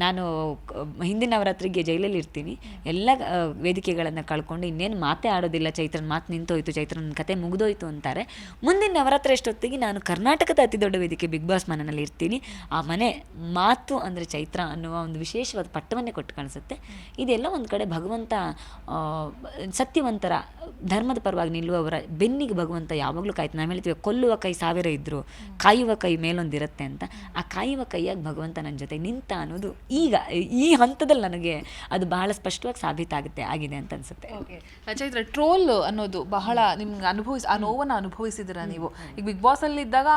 ನಾನು ಹಿಂದಿನ ನವರಾತ್ರಿಗೆ ಜೈಲಲ್ಲಿ ಇರ್ತೀನಿ. ಎಲ್ಲ ಆ, ವೇದಿಕೆಗಳನ್ನು ಕಳ್ಕೊಂಡು ಇನ್ನೇನು ಮಾತೇ ಆಡೋದಿಲ್ಲ ಚೈತ್ರನ ಮಾತು ನಿಂತೋಯ್ತು ಚೈತ್ರನ ಕತೆ ಮುಗಿದೋಯ್ತು ಅಂತಾರೆ. ಮುಂದಿನ ನವರಾತ್ರಿ ಎಷ್ಟೊತ್ತಿಗೆ ನಾನು ಕರ್ನಾಟಕದ ಅತಿ ದೊಡ್ಡ ವೇದಿಕೆ ಬಿಗ್ ಬಾಸ್ ಮನೆಯಲ್ಲಿ ಇರ್ತೀನಿ. ಆ ಮನೆ ಮಾತು ಅಂದರೆ ಚೈತ್ರ ಅನ್ನುವ ಒಂದು ವಿಶೇಷವಾದ ಪಟ್ಟವನ್ನೇ ಕೊಟ್ಟು ಕಾಣಿಸುತ್ತೆ. ಇದೆಲ್ಲ ಒಂದು ಕಡೆ ಭಗವಂತ ಸತ್ಯವಂತರ ಧರ್ಮದ ಪರವಾಗಿ ನಿಲ್ಲುವವರ ಬೆನ್ನಿಗೆ ಭಗವಂತ ಯಾವಾಗಲೂ ಕಾಯ್ತು ನಾವು ಹೇಳ್ತೀವಿ ಕೊಲ್ಲುವ ಕೈ ಸಾವಿರ ಇದ್ದರು ಕಾಯುವ ಕೈ ಮೇಲೊಂದಿರುತ್ತೆ ಅಂತ. ಆ ಕಾಯುವ ಕೈಯಾಗಿ ಭಗವಂತ ನನ್ನ ಜೊತೆ ನಿಂತ ಅನ್ನೋದು ಈಗ ಈ ಹಂತದಲ್ಲಿ ನನಗೆ ಅದು ಬಹಳ ಸ್ಪಷ್ಟವಾಗಿ ಸಾಬೀತಾಗುತ್ತೆ ಆಗಿದೆ ಅಂತ ಅನ್ಸುತ್ತೆ. ಚೈತ್ರ ಟ್ರೋಲ್ ಅನ್ನೋದು ಬಹಳ ನಿಮ್ಗೆ ಅನುಭವಿಸಿ ಆ ನೋವನ್ನು ಅನುಭವಿಸಿದಿರ ನೀವು? ಈಗ ಬಿಗ್ ಬಾಸ್ ಅಲ್ಲಿ ಇದ್ದಾಗ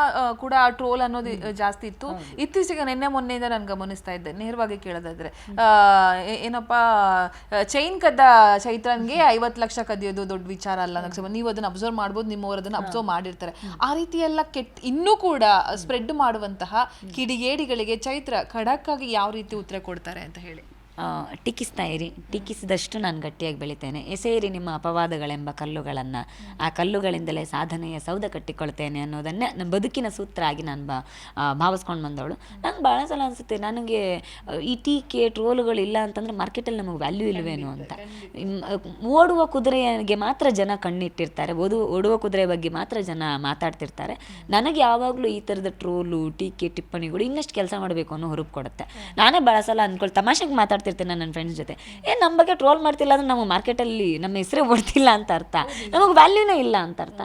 ಕೂಡ ಆ ಟ್ರೋಲ್ ಅನ್ನೋದು ಜಾಸ್ತಿ ಇತ್ತು. ಇತ್ತೀಚೆಗೆ ನಿನ್ನೆ ಮೊನ್ನೆಯಿಂದ ನಾನು ಗಮನಿಸ್ತಾ ಇದ್ದೆ. ನೇರವಾಗಿ ಕೇಳೋದಾದ್ರೆ ಏನಪ್ಪ ಚೈನ್ ಕದ್ದ ಚೈತ್ರನ್ಗೆ ಐವತ್ತು ಲಕ್ಷ ಕದಿಯೋದು ದೊಡ್ಡ ವಿಚಾರ ಅಲ್ಲ ನೀವು ಅದನ್ನ ಅಬ್ಸರ್ವ್ ಮಾಡ್ಬೋದು ನಿಮ್ಮವ್ರು ಅದನ್ನ ಅಬ್ಸರ್ವ್ ಮಾಡಿರ್ತಾರೆ. ಆ ರೀತಿ ಎಲ್ಲ ಕೆಟ್ಟ ಇನ್ನೂ ಕೂಡ ಸ್ಪ್ರೆಡ್ ಮಾಡುವಂತಹ ಕಿಡಿಗೇಡಿಗಳಿಗೆ ಚೈತ್ರ ಖಡಕ್ ಆಗಿ ಯಾವ ರೀತಿ ಉತ್ತರ ಕೊಡ್ತಾರೆ ಅಂತ ಹೇಳಿ. ಟೀಕಿಸ್ತಾ ಇರಿ. ಟೀಕಿಸಿದಷ್ಟು ನಾನು ಗಟ್ಟಿಯಾಗಿ ಬೆಳಿತೇನೆ. ಎಸೆಯಿರಿ ನಿಮ್ಮ ಅಪವಾದಗಳೆಂಬ ಕಲ್ಲುಗಳನ್ನು. ಆ ಕಲ್ಲುಗಳಿಂದಲೇ ಸಾಧನೆಯ ಸೌಧ ಕಟ್ಟಿಕೊಳ್ತೇನೆ ಅನ್ನೋದನ್ನೇ ನನ್ನ ಬದುಕಿನ ಸೂತ್ರ ಆಗಿ ನಾನು ಬಾ ಭಾವಿಸ್ಕೊಂಡು ಬಂದವಳು. ನಂಗೆ ಭಾಳ ಸಲ ಅನಿಸುತ್ತೆ ನನಗೆ ಈ ಟೀಕೆ ಟ್ರೋಲುಗಳು ಇಲ್ಲ ಅಂತಂದ್ರೆ ಮಾರ್ಕೆಟಲ್ಲಿ ನಮಗೆ ವ್ಯಾಲ್ಯೂ ಇಲ್ವೇನೋ ಅಂತ. ಓಡುವ ಕುದುರೆಗೆ ಮಾತ್ರ ಜನ ಕಣ್ಣಿಟ್ಟಿರ್ತಾರೆ. ಓದು ಓಡುವ ಕುದುರೆ ಬಗ್ಗೆ ಮಾತ್ರ ಜನ ಮಾತಾಡ್ತಿರ್ತಾರೆ. ನನಗೆ ಯಾವಾಗಲೂ ಈ ಥರದ ಟ್ರೋಲು ಟೀಕೆ ಟಿಪ್ಪಣಿಗಳು ಇನ್ನಷ್ಟು ಕೆಲಸ ಮಾಡಬೇಕು ಅನ್ನೋ ಹುರುಪು ಕೊಡುತ್ತೆ. ನಾನೇ ಭಾಳ ಸಲ ಅಂದ್ಕೊಳ್ ತಮಾಷೆಗೆ ಮಾತಾಡ್ತಿರ್ತೇನೆ ನನ್ನ ಫ್ರೆಂಡ್ಸ್ ಜೊತೆ. ಏ ನಮ್ಮ ಬಗ್ಗೆ ಟ್ರೋಲ್ ಮಾಡ್ತಿಲ್ಲ ಅಂದ್ರೆ ನಮಗೆ ಮಾರ್ಕೆಟಲ್ಲಿ ನಮ್ಮ ಹೆಸರೇ ಓಡ್ತಿಲ್ಲ ಅಂತ ಅರ್ಥ. ನಮಗೆ ವ್ಯಾಲ್ಯೂನೇ ಇಲ್ಲ ಅಂತ ಅರ್ಥ.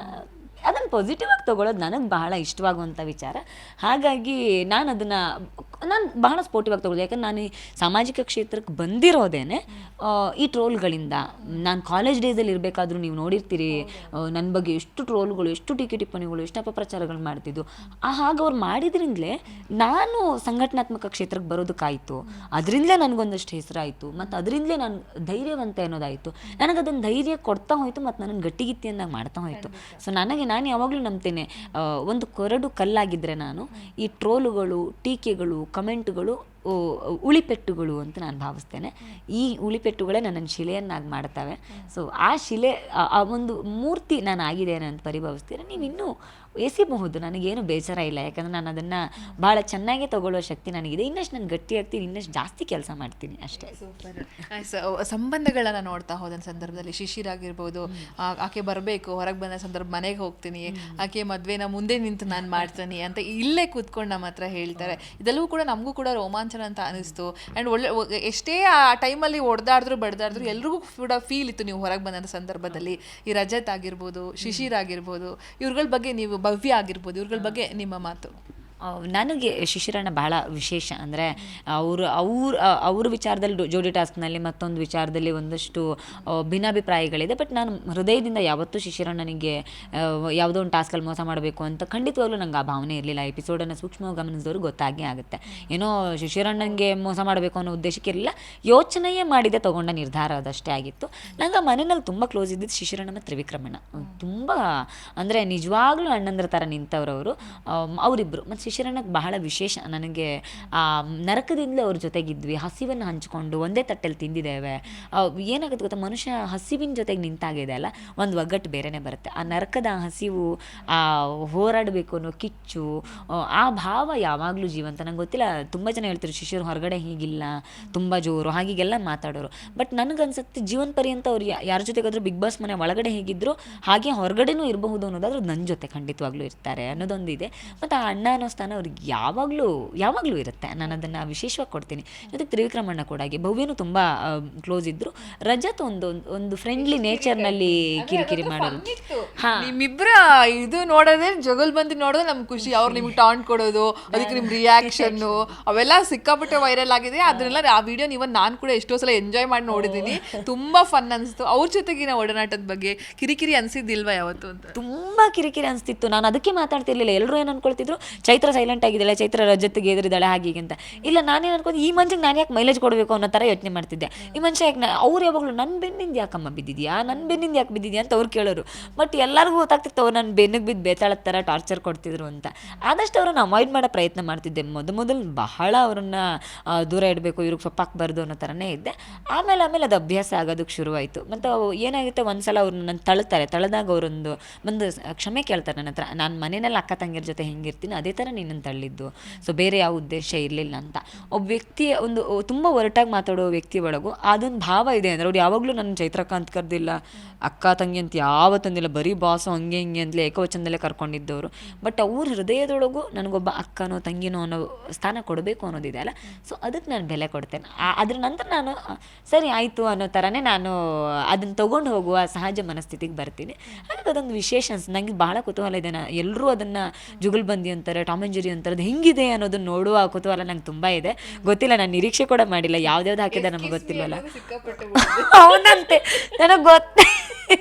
ಅದನ್ನು ಪಾಸಿಟಿವ್ ಆಗಿ ತೊಗೊಳೋದು ನನಗೆ ಬಹಳ ಇಷ್ಟವಾಗುವಂಥ ವಿಚಾರ. ಹಾಗಾಗಿ ನಾನು ಅದನ್ನು ನಾನು ಬಹಳ ಸ್ಪೋರ್ಟಿವ್ ಆಗಿ ತೊಗೊಳ್ಳೋದು. ಯಾಕಂದ್ರೆ ನಾನು ಈ ಸಾಮಾಜಿಕ ಕ್ಷೇತ್ರಕ್ಕೆ ಬಂದಿರೋದೇನೆ ಈ ಟ್ರೋಲ್ಗಳಿಂದ ನಾನು ಕಾಲೇಜ್ ಡೇಸಲ್ಲಿ ಇರಬೇಕಾದ್ರೂ ನೀವು ನೋಡಿರ್ತೀರಿ ನನ್ನ ಬಗ್ಗೆ ಎಷ್ಟು ಟ್ರೋಲ್ಗಳು ಎಷ್ಟು ಟೀಕೆ ಟಿಪ್ಪಣಿಗಳು ಎಷ್ಟು ಅಪಪ್ರಚಾರಗಳು ಮಾಡ್ತಿದ್ದು ಆ ಹಾಗೆ ಅವ್ರು ಮಾಡಿದ್ರಿಂದಲೇ ನಾನು ಸಂಘಟನಾತ್ಮಕ ಕ್ಷೇತ್ರಕ್ಕೆ ಬರೋದಕ್ಕಾಯಿತು. ಅದರಿಂದಲೇ ನನಗೊಂದಷ್ಟು ಹೆಸರಾಯಿತು. ಮತ್ತು ಅದರಿಂದಲೇ ನಾನು ಧೈರ್ಯವಂತ ಅನ್ನೋದಾಯಿತು. ನನಗೆ ಅದನ್ನು ಧೈರ್ಯ ಕೊಡ್ತಾ ಹೋಯಿತು ಮತ್ತು ನನ್ನ ಗಟ್ಟಿಗಿತ್ತಿಯನ್ನಾಗಿ ಮಾಡ್ತಾ ಹೋಯಿತು. ಸೊ ನನಗೆ ನಾನು ಯಾವಾಗಲೂ ನಂಬ್ತೇನೆ ಒಂದು ಕೊರಡು ಕಲ್ಲಾಗಿದ್ದರೆ ನಾನು ಈ ಟ್ರೋಲುಗಳು ಟೀಕೆಗಳು ಕಮೆಂಟ್ಗಳು ಉಳಿಪೆಟ್ಟುಗಳು ಅಂತ ನಾನು ಭಾವಿಸ್ತೇನೆ. ಈ ಉಳಿಪೆಟ್ಟುಗಳೇ ನನ್ನನ್ನು ಶಿಲೆಯನ್ನಾಗಿ ಮಾಡ್ತವೆ. ಸೊ ಆ ಶಿಲೆ ಆ- ಒಂದು ಮೂರ್ತಿ ನಾನು ಆಗಿದ್ದೇನೆ ಅಂತ ಪರಿಭಾವಿಸ್ತೀನಿ ನೀವು ಇನ್ನೂ ಎಸಿಬಹುದು. ನನಗೇನು ಬೇಸರ ಇಲ್ಲ. ಯಾಕಂದ್ರೆ ನಾನು ಅದನ್ನು ಭಾಳ ಚೆನ್ನಾಗಿ ತಗೊಳ್ಳೋ ಶಕ್ತಿ ನನಗಿದೆ. ಇನ್ನಷ್ಟು ನಾನು ಗಟ್ಟಿ ಆಗ್ತೀನಿ ಇನ್ನಷ್ಟು ಜಾಸ್ತಿ ಕೆಲಸ ಮಾಡ್ತೀನಿ ಅಷ್ಟೇ. ಸೂಪರ್. ಸಂಬಂಧಗಳನ್ನ ನೋಡ್ತಾ ಹೋದ ಸಂದರ್ಭದಲ್ಲಿ ಶಿಶಿರಾಗಿರ್ಬೋದು ಆಕೆ ಬರಬೇಕು ಹೊರಗೆ ಬಂದ ಸಂದರ್ಭ ಮನೆಗೆ ಹೋಗ್ತೀನಿ ಆಕೆ ಮದುವೆನ ಮುಂದೆ ನಿಂತು ನಾನು ಮಾಡ್ತೀನಿ ಅಂತ ಇಲ್ಲೇ ಕೂತ್ಕೊಂಡು ನಮ್ಮ ಹತ್ರ ಹೇಳ್ತಾರೆ. ಇದೆಲ್ಲವೂ ಕೂಡ ನಮಗೂ ಕೂಡ ರೋಮಾಂಚನ ಅಂತ ಅನಿಸ್ತು. ಆ್ಯಂಡ್ ಒಳ್ಳೆ ಎಷ್ಟೇ ಆ ಟೈಮಲ್ಲಿ ಹೊಡೆದಾಡಿದ್ರು ಬಡ್ದಾಡಿದ್ರು ಎಲ್ರಿಗೂ ಕೂಡ ಫೀಲ್ ಇತ್ತು ನೀವು ಹೊರಗೆ ಬಂದಂಥ ಸಂದರ್ಭದಲ್ಲಿ. ಈ ರಜತ್ ಆಗಿರ್ಬೋದು ಶಿಶಿರ್ ಆಗಿರ್ಬೋದು ಇವ್ರಗಳ ಬಗ್ಗೆ ನೀವು ಭವ್ಯ ಆಗಿರ್ಬೋದು ಇವ್ರಗಳ ಬಗ್ಗೆ ನಿಮ್ಮ ಮಾತು. ನನಗೆ ಶಿಶಿರಣ್ಣ ಬಹಳ ವಿಶೇಷ. ಅಂದರೆ ಅವರು, ಅವ್ರ ಅವ್ರ ವಿಚಾರದಲ್ಲಿ ಜೋಡಿ ಟಾಸ್ಕ್ನಲ್ಲಿ ಮತ್ತೊಂದು ವಿಚಾರದಲ್ಲಿ ಒಂದಷ್ಟು ಭಿನ್ನಾಭಿಪ್ರಾಯಗಳಿದೆ. ಬಟ್ ನಾನು ಹೃದಯದಿಂದ ಯಾವತ್ತೂ ಶಿಶಿರಣ್ಣನಿಗೆ ಯಾವುದೋ ಒಂದು ಟಾಸ್ಕಲ್ಲಿ ಮೋಸ ಮಾಡಬೇಕು ಅಂತ ಖಂಡಿತವಾಗ್ಲೂ ನಂಗೆ ಆ ಭಾವನೆ ಇರಲಿಲ್ಲ. ಎಪಿಸೋಡನ್ನು ಸೂಕ್ಷ್ಮವಾಗಿ ಗಮನಿಸಿದವರು ಗೊತ್ತಾಗೇ ಆಗುತ್ತೆ. ಏನೋ ಶಿಶಿರಣ್ಣನಿಗೆ ಮೋಸ ಮಾಡಬೇಕು ಅನ್ನೋ ಉದ್ದೇಶಕ್ಕೆ ಇರಲಿಲ್ಲ. ಯೋಚನೆಯೇ ಮಾಡಿದೆ, ತಗೊಂಡ ನಿರ್ಧಾರ ಅದಷ್ಟೇ ಆಗಿತ್ತು. ನಂಗೆ ಆ ಮನೆಯಲ್ಲಿ ತುಂಬ ಕ್ಲೋಸ್ ಇದ್ದಿದ್ದು ಶಿಶಿರಣ್ಣ ಮತ್ತು ತ್ರಿವಿಕ್ರಮಣ್ಣ. ತುಂಬ, ಅಂದರೆ ನಿಜವಾಗ್ಲೂ ಅಣ್ಣಂದ್ರ ಥರ ನಿಂತವ್ರವರು. ಅವರಿಬ್ಬರು ಮತ್ತು ಶಿಶಿರಣ್ಣಕ್ಕೆ ಬಹಳ ವಿಶೇಷ. ನನಗೆ ನರಕದಿಂದಲೇ ಅವ್ರ ಜೊತೆಗಿದ್ವಿ. ಹಸಿವನ್ನು ಹಂಚಿಕೊಂಡು ಒಂದೇ ತಟ್ಟೆಲಿ ತಿಂದಿದ್ದೇವೆ. ಏನಾಗುತ್ತೆ ಗೊತ್ತಾ? ಮನುಷ್ಯ ಹಸಿವಿನ ಜೊತೆಗೆ ನಿಂತಾಗಿದೆ ಅಲ್ಲ? ಒಂದು ಒಗ್ಗಟ್ಟು ಬೇರೆನೇ ಬರುತ್ತೆ. ಆ ನರಕದ ಹಸಿವು ಆ ಹೋರಾಡಬೇಕು ಅನ್ನೋ ಕಿಚ್ಚು ಆ, ಭಾವ ಯಾವಾಗಲೂ ಜೀವಂತ. ನಂಗೆ ಗೊತ್ತಿಲ್ಲ ತುಂಬ ಜನ ಹೇಳ್ತಾರೆ ಶಿಶಿರು ಹೊರಗಡೆ ಹೀಗಿಲ್ಲ ತುಂಬ ಜೋರು. ಹಾಗೀಗೆಲ್ಲ ಮಾತಾಡೋರು. ಬಟ್ ನನಗನ್ಸುತ್ತೆ ಜೀವನ ಪರ್ಯಂತ ಅವ್ರು ಯಾರ ಜೊತೆಗಾದ್ರು ಬಿಗ್ ಬಾಸ್ ಮನೆ ಒಳಗಡೆ ಹೇಗಿದ್ರು ಹಾಗೆ ಹೊರಗಡೆನೂ ಇರಬಹುದು ಅನ್ನೋದಾದ್ರೂ ನನ್ನ ಜೊತೆ ಖಂಡಿತವಾಗ್ಲೂ ಇರ್ತಾರೆ ಅನ್ನೋದೊಂದಿದೆ. ಮತ್ತು ಆ ಅಣ್ಣ ಅನ್ನೋ ಸ್ಥಾನ ಅವ್ರಿಗೆ ಯಾವಾಗಲೂ ಯಾವಾಗಲೂ ಇರುತ್ತೆ. ನಾನು ಅದನ್ನು ವಿಶೇಷವಾಗಿ ಕೊಡ್ತೀನಿ. ಜೊತೆಗೆ ತ್ರಿವಿಕ್ರಮಣ್ಣ ಕೂಡ ಹಾಗೆ. ಭವ್ಯನೂ ತುಂಬ ಕ್ಲೋಸ್ ಇದ್ದರು ರಜತ್ ಒಂದು ಒಂದು ಫ್ರೆಂಡ್ಲಿ ನೇಚರ್ನಲ್ಲಿ ಕಿರಿಕಿರಿ. ಮಾಡೋದು. ಹಾ. ನಿಮ್ಮಿಬ್ಬರ ಇದು ನೋಡೋದೇ ಜಗಲ್ ಬಂದು ನೋಡೋದು ನಮ್ಗೆ ಖುಷಿ. ಅವ್ರು ನಿಮ್ಗೆ ಟಾಂಟ್ ಕೊಡೋದು ಅದಕ್ಕೆ ನಿಮ್ಮ ರಿಯಾಕ್ಷನ್ ಅವೆಲ್ಲ ಸಿಕ್ಕಾಪಟ್ಟೆ ವೈರಲ್ ಆಗಿದೆ. ಅದನ್ನೆಲ್ಲ ಆ ವಿಡಿಯೋ ನೀವು ನಾನು ಕೂಡ ಎಷ್ಟೋ ಸಲ ಎಂಜಾಯ್ ಮಾಡಿ ನೋಡಿದ್ದೀನಿ. ತುಂಬಾ ಫನ್ ಅನಿಸ್ತು. ಅವ್ರ ಜೊತೆಗಿನ ಒಡನಾಟದ ಬಗ್ಗೆ ಕಿರಿಕಿರಿ ಅನಿಸಿದ್ದಿಲ್ವಾ ಯಾವತ್ತು ಅಂತ? ತುಂಬ ಕಿರಿಕಿರಿ ಅನಿಸ್ತಿತ್ತು. ನಾನು ಅದಕ್ಕೆ ಮಾತಾಡ್ತಿರ್ಲಿಲ್ಲ. ಎಲ್ಲರೂ ಏನು ಅನ್ಕೊಳ್ತಿದ್ರು? ಚೈತ್ರ ಸೈಲೆಂಟ್ ಆಗಿದ್ದಾಳೆ ಚೈತ್ರ ರಜತ್ಗೆ ಎದುರಿದ್ದಾಳೆ ಹಾಗೆ ಅಂತ. ಇಲ್ಲ, ನಾನೇನು ಅನ್ಕೊಂಡು, ಈ ಮನುಷ್ಯಗೆ ನಾನು ಯಾಕೆ ಮೈಲೇಜ್ ಕೊಡಬೇಕು ಅನ್ನೋ ಥರ ಯೋಚನೆ ಮಾಡ್ತಿದ್ದೆ. ಈ ಮನುಷ್ಯ ಯಾಕೆ ಅವ್ರು ಯಾವಾಗಲೂ ನನ್ನ ಬೆನ್ನಿಂದ ಯಾಕಮ್ಮ ಬಿದ್ದಿದ್ಯಾ? ನನ್ನ ಬೆನ್ನಿಂದ ಯಾಕೆ ಬಿದ್ದಿದ್ಯಾ? ಅಂತ ಅವ್ರು ಕೇಳೋರು. ಬಟ್ ಎಲ್ಲರಿಗೂ ಗೊತ್ತಾಗ್ತಿತ್ತು, ಅವ್ರು ನನ್ನ ಬೆನ್ನಿಗೆ ಬಿದ್ದು ಬೇತಾಳದ ಥರ ಟಾರ್ಚರ್ ಕೊಡ್ತಿದ್ರು ಅಂತ. ಆದಷ್ಟು ಅವ್ರನ್ನ ಅವಾಯ್ಡ್ ಮಾಡೋ ಪ್ರಯತ್ನ ಮಾಡ್ತಿದ್ದೆ. ಮೊದಲು ಮೊದಲು ಬಹಳ ಅವ್ರನ್ನ ದೂರ ಇಡಬೇಕು, ಇವ್ರಿಗೆ ಸೊಪ್ಪ ಹಾಕ್ಬಾರ್ದು ಅನ್ನೋ ಥರನೇ ಇದ್ದೆ. ಆಮೇಲೆ ಆಮೇಲೆ ಅದು ಅಭ್ಯಾಸ ಆಗೋದಕ್ಕೆ ಶುರುವಾಯಿತು. ಮತ್ತು ಏನಾಗುತ್ತೆ, ಒಂದ್ಸಲ ಅವ್ರು ನನ್ನ ತಳ್ತಾರೆ, ತಳೆದಾಗ ಅವರೊಂದು, ಒಂದು ಕ್ಷಮೆ ಕೇಳ್ತಾರೆ ನನ್ನ ಹತ್ರ. ನಾನು ಮನೆಯಲ್ಲಿ ಅಕ್ಕ ತಂಗಿರ ಜೊತೆ ಹೆಂಗಿರ್ತೀನಿ, ಅದೇ ಥರ ನಿನ್ನನ್ನು ತಳ್ಳಿದ್ದು. ಸೊ ಬೇರೆ ಯಾವ ಉದ್ದೇಶ ಇರಲಿಲ್ಲ ಅಂತ. ಒಬ್ಬ ವ್ಯಕ್ತಿ ಒಂದು ತುಂಬ ಒರಟಾಗಿ ಮಾತಾಡೋ ವ್ಯಕ್ತಿ ಒಳಗೂ ಅದೊಂದು ಭಾವ ಇದೆ ಅಂದರೆ ಅವ್ರು ಯಾವಾಗಲೂ ನನ್ನ ಚೈತ್ರಕ್ಕ ಅಂತ ಕರೆದಿಲ್ಲ. ಅಕ್ಕ ತಂಗಿ ಅಂತ ಯಾವತ್ತಂದಿಲ್ಲ ಬರೀ ಬಾಸು ಹಂಗೆ ಹಿಂಗೆ ಅಂತಲೇ ಏಕವಚನದಲ್ಲೇ ಕರ್ಕೊಂಡಿದ್ದವರು. ಬಟ್ ಅವ್ರ ಹೃದಯದೊಳಗೂ ನನಗೊಬ್ಬ ಅಕ್ಕನೋ ತಂಗಿನೋ ಅನ್ನೋ ಸ್ಥಾನ ಕೊಡಬೇಕು ಅನ್ನೋದಿದೆ ಅಲ್ಲ? ಸೊ ಅದಕ್ಕೆ ನಾನು ಬೆಲೆ ಕೊಡ್ತೇನೆ. ಅದ್ರ ನಂತರ ನಾನು ಸರಿ ಆಯಿತು ಅನ್ನೋ ಥರನೇ ನಾನು ಅದನ್ನು ತೊಗೊಂಡು ಹೋಗುವ ಸಹಜ ಮನಸ್ಥಿತಿಗೆ ಬರ್ತೀನಿ. ಹಾಗಾಗಿ ಅದೊಂದು ವಿಶೇಷ ನನಗೆ ಭಾಳ ಕುತೂಹಲ ಇದೆ. ನಾ ಎಲ್ಲರೂ ಅದನ್ನು ಜುಗಲ್ಬಂದಿ ಅಂತಾರೆ, ಟಾಮ್ ಆ್ಯಂಡ್ ಜೆರಿ ಅಂತಾರೆ ಅದು ಹೆಂಗಿದೆ ಅನ್ನೋದನ್ನ ನೋಡುವ ಕುತೂಹಲ ನಂಗೆ ತುಂಬ ಇದೆ. ಗೊತ್ತಿಲ್ಲ ನಾನು ನಿರೀಕ್ಷೆ ಕೂಡ ಮಾಡಿಲ್ಲ. ಯಾವ್ದ್ಯಾವ್ದು ಹಾಕಿದೆ ನಮ್ಗೆ ಗೊತ್ತಿಲ್ವಲ್ಲ. ಅವನಂತೆ. ನನಗೆ ಗೊತ್ತೇ